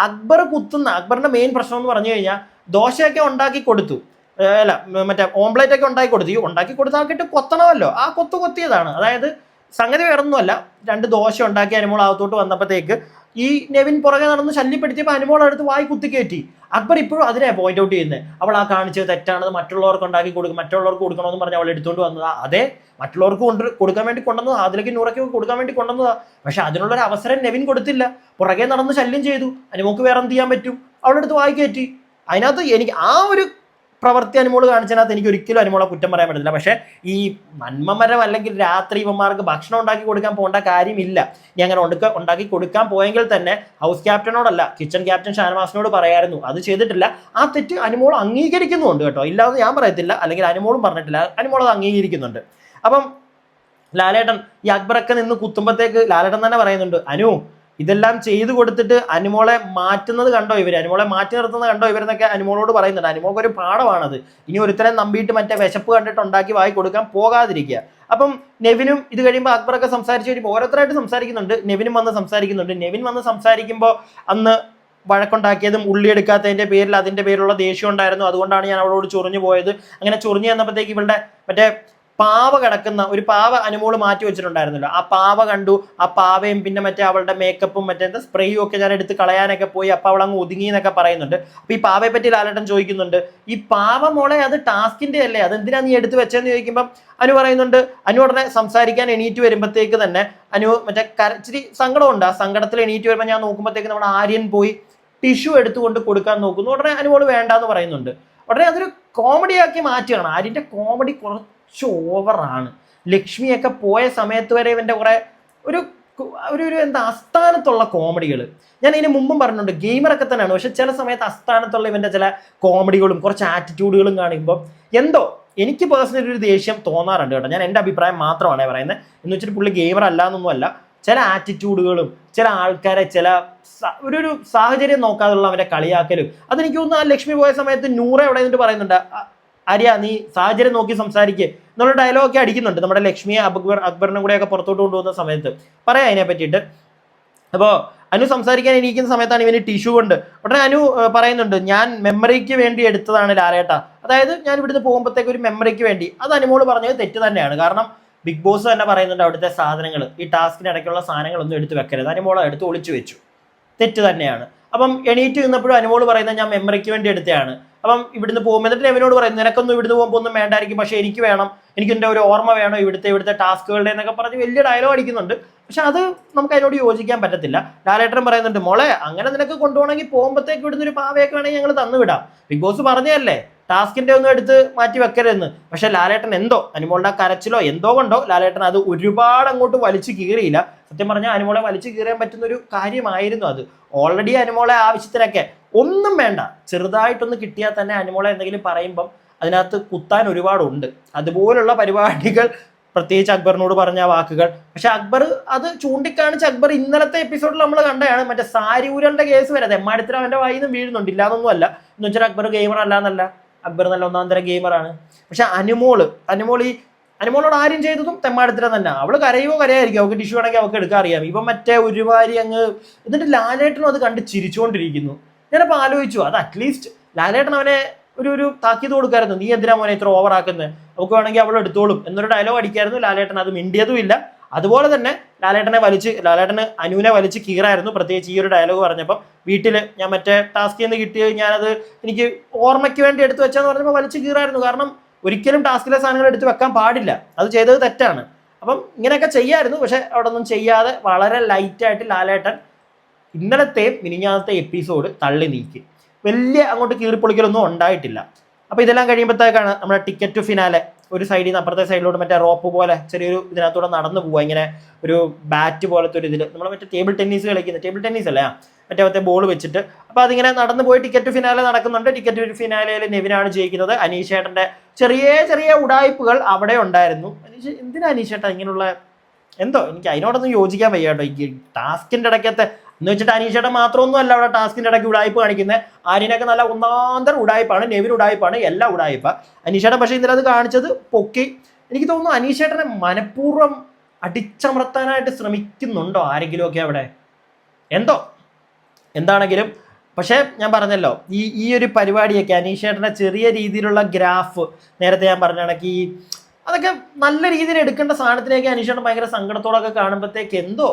അക്ബർ കുത്തുന്ന അക്ബറിന്റെ മെയിൻ പ്രശ്നം എന്ന് പറഞ്ഞു കഴിഞ്ഞാൽ ദോശയൊക്കെ ഉണ്ടാക്കി കൊടുത്തു. അല്ല മറ്റേ ഓംപ്ലേറ്റ് ഒക്കെ ഉണ്ടാക്കി കൊടുത്തു. ഉണ്ടാക്കി കൊടുത്താക്കിയിട്ട് കൊത്തണമല്ലോ. ആ കൊത്തു കൊത്തിയതാണ്. അതായത് സംഗതി വേറൊന്നുമല്ല. രണ്ട് ദോശ ഉണ്ടാക്കി അനുമോൾ അകത്തോട്ട് വന്നപ്പോഴത്തേക്ക് ഈ നെവിൻ പുറകെ നടന്ന് ശല്യപ്പെടുത്തിയപ്പോൾ അനുമോൾ അടുത്ത് വായി കുത്തിക്കയറ്റി അക്ബർ ഇപ്പോഴും അതിനെ പോയിന്റ് ഔട്ട് ചെയ്യുന്നത് അവൾ ആ കാണിച്ചത് തെറ്റാണത് മറ്റുള്ളവർക്ക് ഉണ്ടാക്കി കൊടുക്കും. മറ്റുള്ളവർക്ക് കൊടുക്കണമെന്ന് പറഞ്ഞ് അവൾ എടുത്തുകൊണ്ട് വന്നതാ. അതെ മറ്റുള്ളവർക്ക് കൊണ്ട് കൊടുക്കാൻ വേണ്ടി കൊണ്ടുവന്നത്. അതിലേക്ക് നൂറയ്ക്ക് കൊടുക്കാൻ വേണ്ടി കൊണ്ടുവന്നതാ. പക്ഷെ അതിനുള്ളൊരു അവസരം നെവിൻ കൊടുത്തില്ല. പുറകെ നടന്ന് ശല്യം ചെയ്തു. അനുമോക്ക് വേറെ എന്ത് ചെയ്യാൻ പറ്റും? അവളെടുത്ത് വായി കയറ്റി അതിനകത്ത് എനിക്ക് ആ ഒരു പ്രവൃത്തി അനുമോൾ കാണിച്ചതിനകത്ത് എനിക്ക് ഒരിക്കലും അനുമോളെ കുറ്റം പറയാൻ പറ്റില്ല പക്ഷേ ഈ നന്മമരം അല്ലെങ്കിൽ രാത്രി ഇവന്മാർക്ക് ഭക്ഷണം ഉണ്ടാക്കി കൊടുക്കാൻ പോകേണ്ട കാര്യമില്ല. ഞാൻ അങ്ങനെ ഉണ്ടുക്ക കൊടുക്കാൻ പോയെങ്കിൽ തന്നെ ഹൗസ് ക്യാപ്റ്റനോടല്ല കിച്ചൺ ക്യാപ്റ്റൻ ഷാനവാസിനോട് പറയായിരുന്നു. അത് ചെയ്തിട്ടില്ല. ആ തെറ്റ് അനുമോൾ അംഗീകരിക്കുന്നുണ്ട് കേട്ടോ. ഇല്ലാതെ ഞാൻ പറയത്തില്ല. അല്ലെങ്കിൽ അനുമോളും പറഞ്ഞിട്ടില്ല. അനുമോൾ അത് അംഗീകരിക്കുന്നുണ്ട്. അപ്പം ലാലേട്ടൻ ഈ അക്ബറൊക്കെ നിന്ന് കുത്തുമ്പത്തേക്ക് ലാലേട്ടൻ തന്നെ പറയുന്നുണ്ട് അനു ഇതെല്ലാം ചെയ്തു കൊടുത്തിട്ട് അനുമോളെ മാറ്റുന്നത് കണ്ടോ ഇവർ അനുമോളെ മാറ്റി നിർത്തുന്നത് കണ്ടോ ഇവരെന്നൊക്കെ അനുമോളോട് പറയുന്നുണ്ട്. അനുമോൾക്ക് ഒരു പാഠമാണത്. ഇനി ഒരുത്തരം നമ്പിയിട്ട് മറ്റേ വിശപ്പ് കണ്ടിട്ട് ഉണ്ടാക്കി വായി കൊടുക്കാൻ പോകാതിരിക്കുക. അപ്പം നെവിനും ഇത് കഴിയുമ്പോൾ അക്ബറൊക്കെ സംസാരിച്ച് കഴിയുമ്പോൾ ഓരോരുത്തരായിട്ട് സംസാരിക്കുന്നുണ്ട്. നെവിനും വന്ന് സംസാരിക്കുന്നുണ്ട്. നെവിൻ വന്ന് സംസാരിക്കുമ്പോൾ അന്ന് വഴക്കുണ്ടാക്കിയതും ഉള്ളി എടുക്കാത്തതിന്റെ പേരിൽ അതിന്റെ പേരിലുള്ള ദേഷ്യം ഉണ്ടായിരുന്നു. അതുകൊണ്ടാണ് ഞാൻ അവളോട് ചൊറിഞ്ഞു പോയത്. അങ്ങനെ ചൊറിഞ്ഞു തന്നപ്പോഴത്തേക്ക് ഇവളുടെ മറ്റേ പാവ കിടക്കുന്ന ഒരു പാവ അനുമോൾ മാറ്റി വെച്ചിട്ടുണ്ടായിരുന്നല്ലോ. ആ പാവ കണ്ടു ആ പാവയും പിന്നെ മറ്റേ അവളുടെ മേക്കപ്പും മറ്റേ എന്താ സ്പ്രേയും ഒക്കെ ഞാൻ എടുത്ത് കളയാനൊക്കെ പോയി അപ്പൊ അവൾ അങ്ങ് ഒതുങ്ങി എന്നൊക്കെ പറയുന്നുണ്ട്. അപ്പൊ ഈ പാവയെ പറ്റി ലാലേട്ടൻ ചോദിക്കുന്നുണ്ട് ഈ പാവ മോളെ അത് ടാസ്കിന്റെ അല്ലേ? അത് എന്തിനാ നീ എടുത്ത് വെച്ചെന്ന് ചോദിക്കുമ്പോൾ അനു പറയുന്നുണ്ട് അനു ഉടനെ സംസാരിക്കാൻ എണീറ്റ് വരുമ്പോഴത്തേക്ക് തന്നെ അനു മറ്റേ കരച്ചിരി സങ്കടമുണ്ട്. ആ സങ്കടത്തിൽ എണീറ്റ് വരുമ്പോൾ ഞാൻ നോക്കുമ്പോഴത്തേക്ക് നമ്മുടെ ആര്യൻ പോയി ടിഷ്യൂ എടുത്തുകൊണ്ട് കൊടുക്കാൻ നോക്കുന്നു. ഉടനെ അനുമോൾ വേണ്ടാന്ന് പറയുന്നുണ്ട്. ഉടനെ അതൊരു കോമഡിയാക്കി മാറ്റുകയാണ്. ആര്യന്റെ കോമഡി കുറച്ച് ഓവറാണ്. ലക്ഷ്മിയൊക്കെ പോയ സമയത്ത് വരെ ഇവന്റെ കുറെ ഒരു ഒരു ഒരു എന്താ അസ്ഥാനത്തുള്ള കോമഡികൾ ഞാൻ ഇതിന് മുമ്പും പറഞ്ഞിട്ടുണ്ട് ഗെയിമറൊക്കെ തന്നെയാണ്. പക്ഷെ ചില സമയത്ത് അസ്ഥാനത്തുള്ള ഇവന്റെ ചില കോമഡികളും കുറച്ച് ആറ്റിറ്റ്യൂഡുകളും കാണുമ്പോൾ എന്തോ എനിക്ക് പേഴ്സണലി ഒരു ദേഷ്യം തോന്നാറുണ്ട് കേട്ടോ. ഞാൻ എന്റെ അഭിപ്രായം മാത്രമാണ് പറയുന്നത് എന്ന് വെച്ചിട്ട് പുള്ളി ഗെയിമർ അല്ല. എന്നൊന്നുമല്ല ചില ആറ്റിറ്റ്യൂഡുകളും ചില ആൾക്കാരെ ചില ഒരു ഒരു സാഹചര്യം നോക്കാതുള്ള അവന്റെ കളിയാക്കലും. അതെനിക്ക് തോന്നുന്നു ആ ലക്ഷ്മി പോയ സമയത്ത് നൂറെ എവിടെ നിന്നിട്ട് പറയുന്നുണ്ട് "അ- ആര്യ നീ സാഹചര്യം നോക്കി സംസാരിക്കുക എന്നുള്ള ഡയലോഗൊക്കെ അടിക്കുന്നുണ്ട്. നമ്മുടെ ലക്ഷ്മിയെ അക്ബർ അക്ബറിനെ കൂടെയൊക്കെ പുറത്തോട്ട് കൊണ്ടുപോകുന്ന സമയത്ത്. പറയാം അതിനെ പറ്റിയിട്ട്. അപ്പോൾ അനു സംസാരിക്കാൻ ഇരിക്കുന്ന സമയത്താണ് ഇവന് ടിഷ്യൂ കൊണ്ട് ഉടനെ അനു പറയുന്നുണ്ട് ഞാൻ മെമ്മറിക്ക് വേണ്ടി എടുത്തതാണ് ലാലേട്ട. അതായത് ഞാൻ ഇവിടുന്ന് പോകുമ്പോഴത്തേക്ക് ഒരു മെമ്മറിക്ക് വേണ്ടി. അത് അനുമോൾ പറഞ്ഞത് തെറ്റ് തന്നെയാണ്. കാരണം ബിഗ് ബോസ് തന്നെ പറയുന്നുണ്ട് അവിടുത്തെ സാധനങ്ങൾ ഈ ടാസ്കിന് ഇടയ്ക്കുള്ള സാധനങ്ങളൊന്നും എടുത്ത് വെക്കരുത്. അനുമോൾ എടുത്ത് ഒളിച്ചു വെച്ചു. തെറ്റ് തന്നെയാണ്. അപ്പം എണീറ്റ് നിന്നപ്പോഴും അനുമോൾ പറയുന്നത് ഞാൻ മെമ്മറിക്ക് വേണ്ടി എടുത്തതാണ്. അപ്പം ഇവിടുന്ന് പോകും. എന്നിട്ട് നെവിനോട് പറയും നിനക്കൊന്നും ഇവിടുന്ന് പോകുമ്പോൾ ഒന്നും വേണ്ടായിരിക്കും. പക്ഷേ എനിക്ക് വേണം. എനിക്ക് എന്റെ ഒരു ഓർമ്മ വേണം ഇവിടുത്തെ ഇവിടുത്തെ ടാസ്കുകളുടെ എന്നൊക്കെ പറഞ്ഞ് വലിയ ഡയലോഗ് അടിക്കുന്നുണ്ട്. പക്ഷെ അത് നമുക്ക് അതിനോട് യോജിക്കാൻ പറ്റത്തില്ല. ലാലേട്ടൻ പറയുന്നുണ്ട് മോളെ അങ്ങനെ നിനക്ക് കൊണ്ടുപോകണമെങ്കിൽ പോകുമ്പോഴത്തേക്ക് ഇവിടുന്ന് ഒരു പാവയൊക്കെ വേണമെങ്കിൽ ഞങ്ങൾ തന്നു വിടാം. ബിഗ് ബോസ് പറഞ്ഞതല്ലേ? ടാസ്കിന്റെ ഒന്നും എടുത്ത് മാറ്റി വെക്കരുതെന്ന്. പക്ഷെ ലാലേട്ടൻ എന്തോ അനുമോളുടെ കരച്ചിലോ എന്തോ കൊണ്ടോ ലാലേട്ടൻ അത് ഒരുപാട് അങ്ങോട്ട് വലിച്ചു കീറിയില്ല. സത്യം പറഞ്ഞാൽ അനുമോളെ വലിച്ചു കീറാൻ പറ്റുന്ന ഒരു കാര്യമായിരുന്നു അത്. ഓൾറെഡി അനുമോളെ ആവശ്യത്തിനൊക്കെ ഒന്നും വേണ്ട. ചെറുതായിട്ടൊന്ന് കിട്ടിയാൽ തന്നെ അനുമോളെ എന്തെങ്കിലും പറയുമ്പം അതിനകത്ത് കുത്താൻ ഒരുപാടുണ്ട്. അതുപോലുള്ള പരിപാടികൾ പ്രത്യേകിച്ച് അക്ബറിനോട് പറഞ്ഞ വാക്കുകൾ. പക്ഷെ അക്ബർ അത് ചൂണ്ടിക്കാണിച്ച് അക്ബർ ഇന്നലത്തെ എപ്പിസോഡിൽ നമ്മൾ കണ്ടതാണ്. മറ്റേ സാരൂരന്റെ കേസ് വരെ. എമ്മാടിത്തരം അവന്റെ വായിൽ നിന്ന് വീഴുന്നുണ്ട്. ഇല്ലാന്നൊന്നും അല്ല എന്ന് വെച്ചാൽ അക്ബർ ഗെയിമർ അല്ല എന്നല്ല അക്ബർ നല്ല ഒന്നാം തരം ഗെയിമറാണ് പക്ഷെ അനുമോൾ അനുമോൾ ഈ അനുമോളോട് ആരും ചെയ്തതും തെമ്മാടത്തിലെ തന്നെ അവൾ കരയുമോ കരയായിരിക്കും അവൾക്ക് ടിഷ്യൂ ആണെങ്കിൽ അവൾക്ക് എടുക്കാൻ അറിയാം. ഇവൻ മറ്റേ ഒരുമാതിരി അങ്ങ് എന്നിട്ട് ലാലേട്ടനും അത് കണ്ട് ചിരിച്ചുകൊണ്ടിരിക്കുന്നു. ഞാനപ്പോൾ ആലോചിച്ചു അത് അറ്റ്ലീസ്റ്റ് ലാലേട്ടൻ അവനെ ഒരു ഒരു താക്കീത് കൊടുക്കായിരുന്നു. നീ എന്തിനാ മോനെ ഇത്ര ഓവർ ആക്കുന്നത് അവൾക്ക് വേണമെങ്കിൽ അവൾ എടുത്തോളും. എന്നൊരു ഡയലോഗ് അടിക്കായിരുന്നു. ലാലേട്ടൻ അത് മിണ്ടിയതും ഇല്ല അതുപോലെ തന്നെ ലാലേട്ടനെ വലിച്ച് ലാലേട്ടന് അനുവിനെ വലിച്ച് കീറായിരുന്നു. പ്രത്യേകിച്ച് ഈ ഒരു ഡയലോഗ് പറഞ്ഞപ്പോൾ വീട്ടിൽ ഞാൻ മറ്റേ ടാസ്കിൽ നിന്ന് കിട്ടിയത് ഞാനത് എനിക്ക് ഓർമ്മയ്ക്ക് വേണ്ടി എടുത്തു വെച്ചാന്ന് പറഞ്ഞപ്പോൾ വലിച്ച് കീറായിരുന്നു. കാരണം ഒരിക്കലും ടാസ്കിലെ സാധനങ്ങൾ എടുത്ത് വെക്കാൻ പാടില്ല. അത് ചെയ്തത് തെറ്റാണ്. അപ്പം ഇങ്ങനെയൊക്കെ ചെയ്യായിരുന്നു. പക്ഷെ അവിടെ ഒന്നും ചെയ്യാതെ വളരെ ലൈറ്റായിട്ട് ലാലേട്ടൻ ഇന്നലത്തെ മിനിഞ്ഞാന്നത്തെ എപ്പിസോഡ് തള്ളി നീക്കി. വലിയ അങ്ങോട്ട് കീറിപ്പൊളിക്കലൊന്നും ഉണ്ടായിട്ടില്ല. അപ്പോൾ ഇതെല്ലാം കഴിയുമ്പോഴത്തേക്കാണ് നമ്മുടെ ടിക്കറ്റ് ടു ഫിനാലെ ഒരു സൈഡിൽ നിന്ന് അപ്പുറത്തെ സൈഡിലോട്ട് മറ്റേ റോപ്പ് പോലെ ചെറിയൊരു ഇതിനകത്തൂടെ നടന്നു പോവുക. ഇങ്ങനെ ഒരു ബാറ്റ് പോലത്തെ ഒരു ഇതിൽ നമ്മൾ മറ്റേ ടേബിൾ ടെന്നീസ് കളിക്കുന്നത് ടേബിൾ ടെന്നീസ് അല്ലേ? മറ്റേ മറ്റേ ബോൾ വെച്ചിട്ട്. അപ്പോൾ അതിങ്ങനെ നടന്നു പോയി ടിക്കറ്റ് ഫിനാലെ നടക്കുന്നുണ്ട്. ടിക്കറ്റ് ഫിനാലയിൽ നെവിനാണ് ജയിക്കുന്നത്. അനീഷേട്ടന്റെ ചെറിയ ചെറിയ ഉടായ്പകൾ അവിടെ ഉണ്ടായിരുന്നു. അനീഷ് എന്തിനാ അനീഷേട്ട ഇങ്ങനെയുള്ള എന്തോ? എനിക്ക് അതിനോടൊന്നും യോജിക്കാൻ വയ്യ കേട്ടോ. ഈ ടാസ്കിന്റെ ഇടയ്ക്കത്തെ എന്ന് വെച്ചിട്ട് അനീഷയുടെ മാത്രമൊന്നും അല്ല അവിടെ ടാസ്കിന്റെ ഇടയ്ക്ക് ഉടായ്പ കാണിക്കുന്നത് ആര്യനൊക്കെ നല്ല ഒന്നാന്തര ഉടായ്പാണ്. നെവിൻ ഉടായ്പാണ്. എല്ലാ ഉടായ്പ. അനീഷയുടെ പക്ഷേ ഇന്നലെ കാണിച്ചത് പൊക്കി. എനിക്ക് തോന്നുന്നു അനീഷേട്ടനെ മനഃപൂർവം അടിച്ചമർത്താനായിട്ട് ശ്രമിക്കുന്നുണ്ടോ ആരെങ്കിലുമൊക്കെ അവിടെ? എന്തോ? എന്താണെങ്കിലും പക്ഷേ ഞാൻ പറഞ്ഞല്ലോ ഈ ഈ ഒരു പരിപാടിയൊക്കെ അനീഷേട്ടന്റെ ചെറിയ രീതിയിലുള്ള ഗ്രാഫ് നേരത്തെ ഞാൻ പറഞ്ഞ കണക്ക് ഈ അതൊക്കെ നല്ല രീതിയിൽ എടുക്കേണ്ട സാധനത്തിലേക്ക് അനീഷേട്ടൻ ഭയങ്കര സങ്കടത്തോടൊക്കെ കാണുമ്പോഴത്തേക്ക് എന്തോ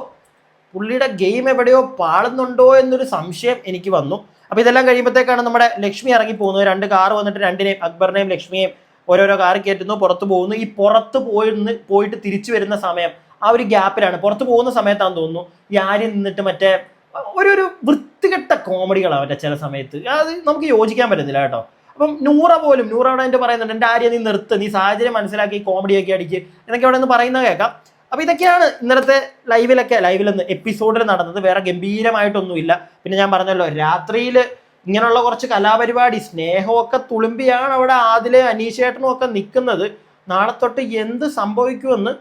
പുള്ളിയുടെ ഗെയിം എവിടെയോ പാളുന്നുണ്ടോ എന്നൊരു സംശയം എനിക്ക് വന്നു. അപ്പോൾ ഇതെല്ലാം കഴിയുമ്പോഴത്തേക്കാണ് നമ്മുടെ ലക്ഷ്മി ഇറങ്ങി പോകുന്നത്. രണ്ട് കാർ വന്നിട്ട് രണ്ടിനെയും അക്ബറിനെയും ലക്ഷ്മിയെയും ഓരോരോ കാർ കയറ്റുന്നു പുറത്ത് പോകുന്നു. ഈ പുറത്ത് പോയിരുന്ന് പോയിട്ട് തിരിച്ചു വരുന്ന സമയം ആ ഒരു ഗ്യാപ്പിലാണ്. പുറത്ത് പോകുന്ന സമയത്താണെന്ന് തോന്നുന്നു ഈ ആര്യം നിന്നിട്ട് മറ്റേ ഒരു ഒരു വൃത്തികെട്ട കോമഡികളാണ് അവന്റെ ചില സമയത്ത്. അത് നമുക്ക് യോജിക്കാൻ പറ്റുന്നില്ല കേട്ടോ. അപ്പം നൂറ പോലും നൂറ അവിടെ എന്റെ പറയുന്നുണ്ട് എന്റെ ആര്യ നീ നിർത്ത് നീ സാഹചര്യം മനസ്സിലാക്കി കോമഡിയൊക്കെ അടിക്ക് എന്നൊക്കെ അവിടെ നിന്ന് പറയുന്നത് കേൾക്കാം. അപ്പോൾ ഇതൊക്കെയാണ് ഇന്നലത്തെ ലൈവിലൊക്കെ ലൈവിലൊന്ന് എപ്പിസോഡിൽ നടന്നത്. വേറെ ഗംഭീരമായിട്ടൊന്നുമില്ല. പിന്നെ ഞാൻ പറഞ്ഞല്ലോ രാത്രിയിൽ ഇങ്ങനെയുള്ള കുറച്ച് കലാപരിപാടി സ്നേഹമൊക്കെ തുളുമ്പിയാണ് അവിടെ ആദിലെ അനീഷേട്ടനും ഒക്കെ നിൽക്കുന്നത്. നാളെ തൊട്ട് എന്ത് സംഭവിക്കുമെന്ന്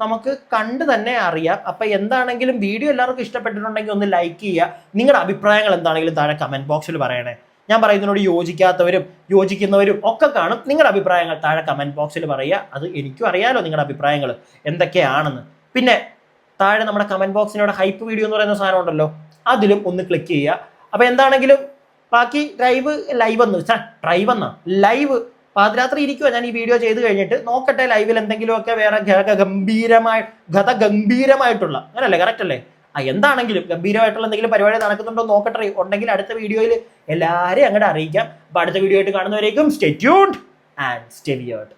നമുക്ക് കണ്ട് തന്നെ അറിയാം. അപ്പൊ എന്താണെങ്കിലും വീഡിയോ എല്ലാവർക്കും ഇഷ്ടപ്പെട്ടിട്ടുണ്ടെങ്കിൽ ഒന്ന് ലൈക്ക് ചെയ്യുക. നിങ്ങളുടെ അഭിപ്രായങ്ങൾ എന്താണെങ്കിലും താഴെ കമന്റ് ബോക്സിൽ പറയണേ. ഞാൻ പറയുന്നതിനോട് യോജിക്കാത്തവരും യോജിക്കുന്നവരും ഒക്കെ കാണും. നിങ്ങളുടെ അഭിപ്രായങ്ങൾ താഴെ കമന്റ് ബോക്സിൽ പറയുക. അത് എനിക്കും അറിയാലോ നിങ്ങളുടെ അഭിപ്രായങ്ങൾ എന്തൊക്കെയാണെന്ന്. പിന്നെ താഴെ നമ്മുടെ കമന്റ് ബോക്സിനോട് ഹൈപ്പ് വീഡിയോ എന്ന് പറയുന്ന സാധനം ഉണ്ടല്ലോ അതിലും ഒന്ന് ക്ലിക്ക് ചെയ്യുക. അപ്പൊ എന്താണെങ്കിലും ബാക്കി ഡ്രൈവ് ലൈവ് എന്ന് വെച്ചാൽ ഡ്രൈവ് എന്നാ? ലൈവ് പാതിരാത്രി ഇരിക്കുവാ ഞാൻ ഈ വീഡിയോ ചെയ്ത് കഴിഞ്ഞിട്ട്. നോക്കട്ടെ ലൈവിൽ എന്തെങ്കിലുമൊക്കെ വേറെ ഗംഭീരമായ ഗത ഗംഭീരമായിട്ടുള്ള അങ്ങനല്ലേ കറക്റ്റ് അല്ലേ? ആ എന്താണെങ്കിലും ഗംഭീരമായിട്ടുള്ള എന്തെങ്കിലും പരിപാടി നടക്കുന്നുണ്ടോ നോക്കട്ടെ. ഉണ്ടെങ്കിൽ അടുത്ത വീഡിയോയിൽ എല്ലാവരെയും അങ്ങോട്ട് അറിയിക്കാം. അപ്പൊ അടുത്ത വീഡിയോ ആയിട്ട് കാണുന്നവരേക്കും stay tuned and stay weird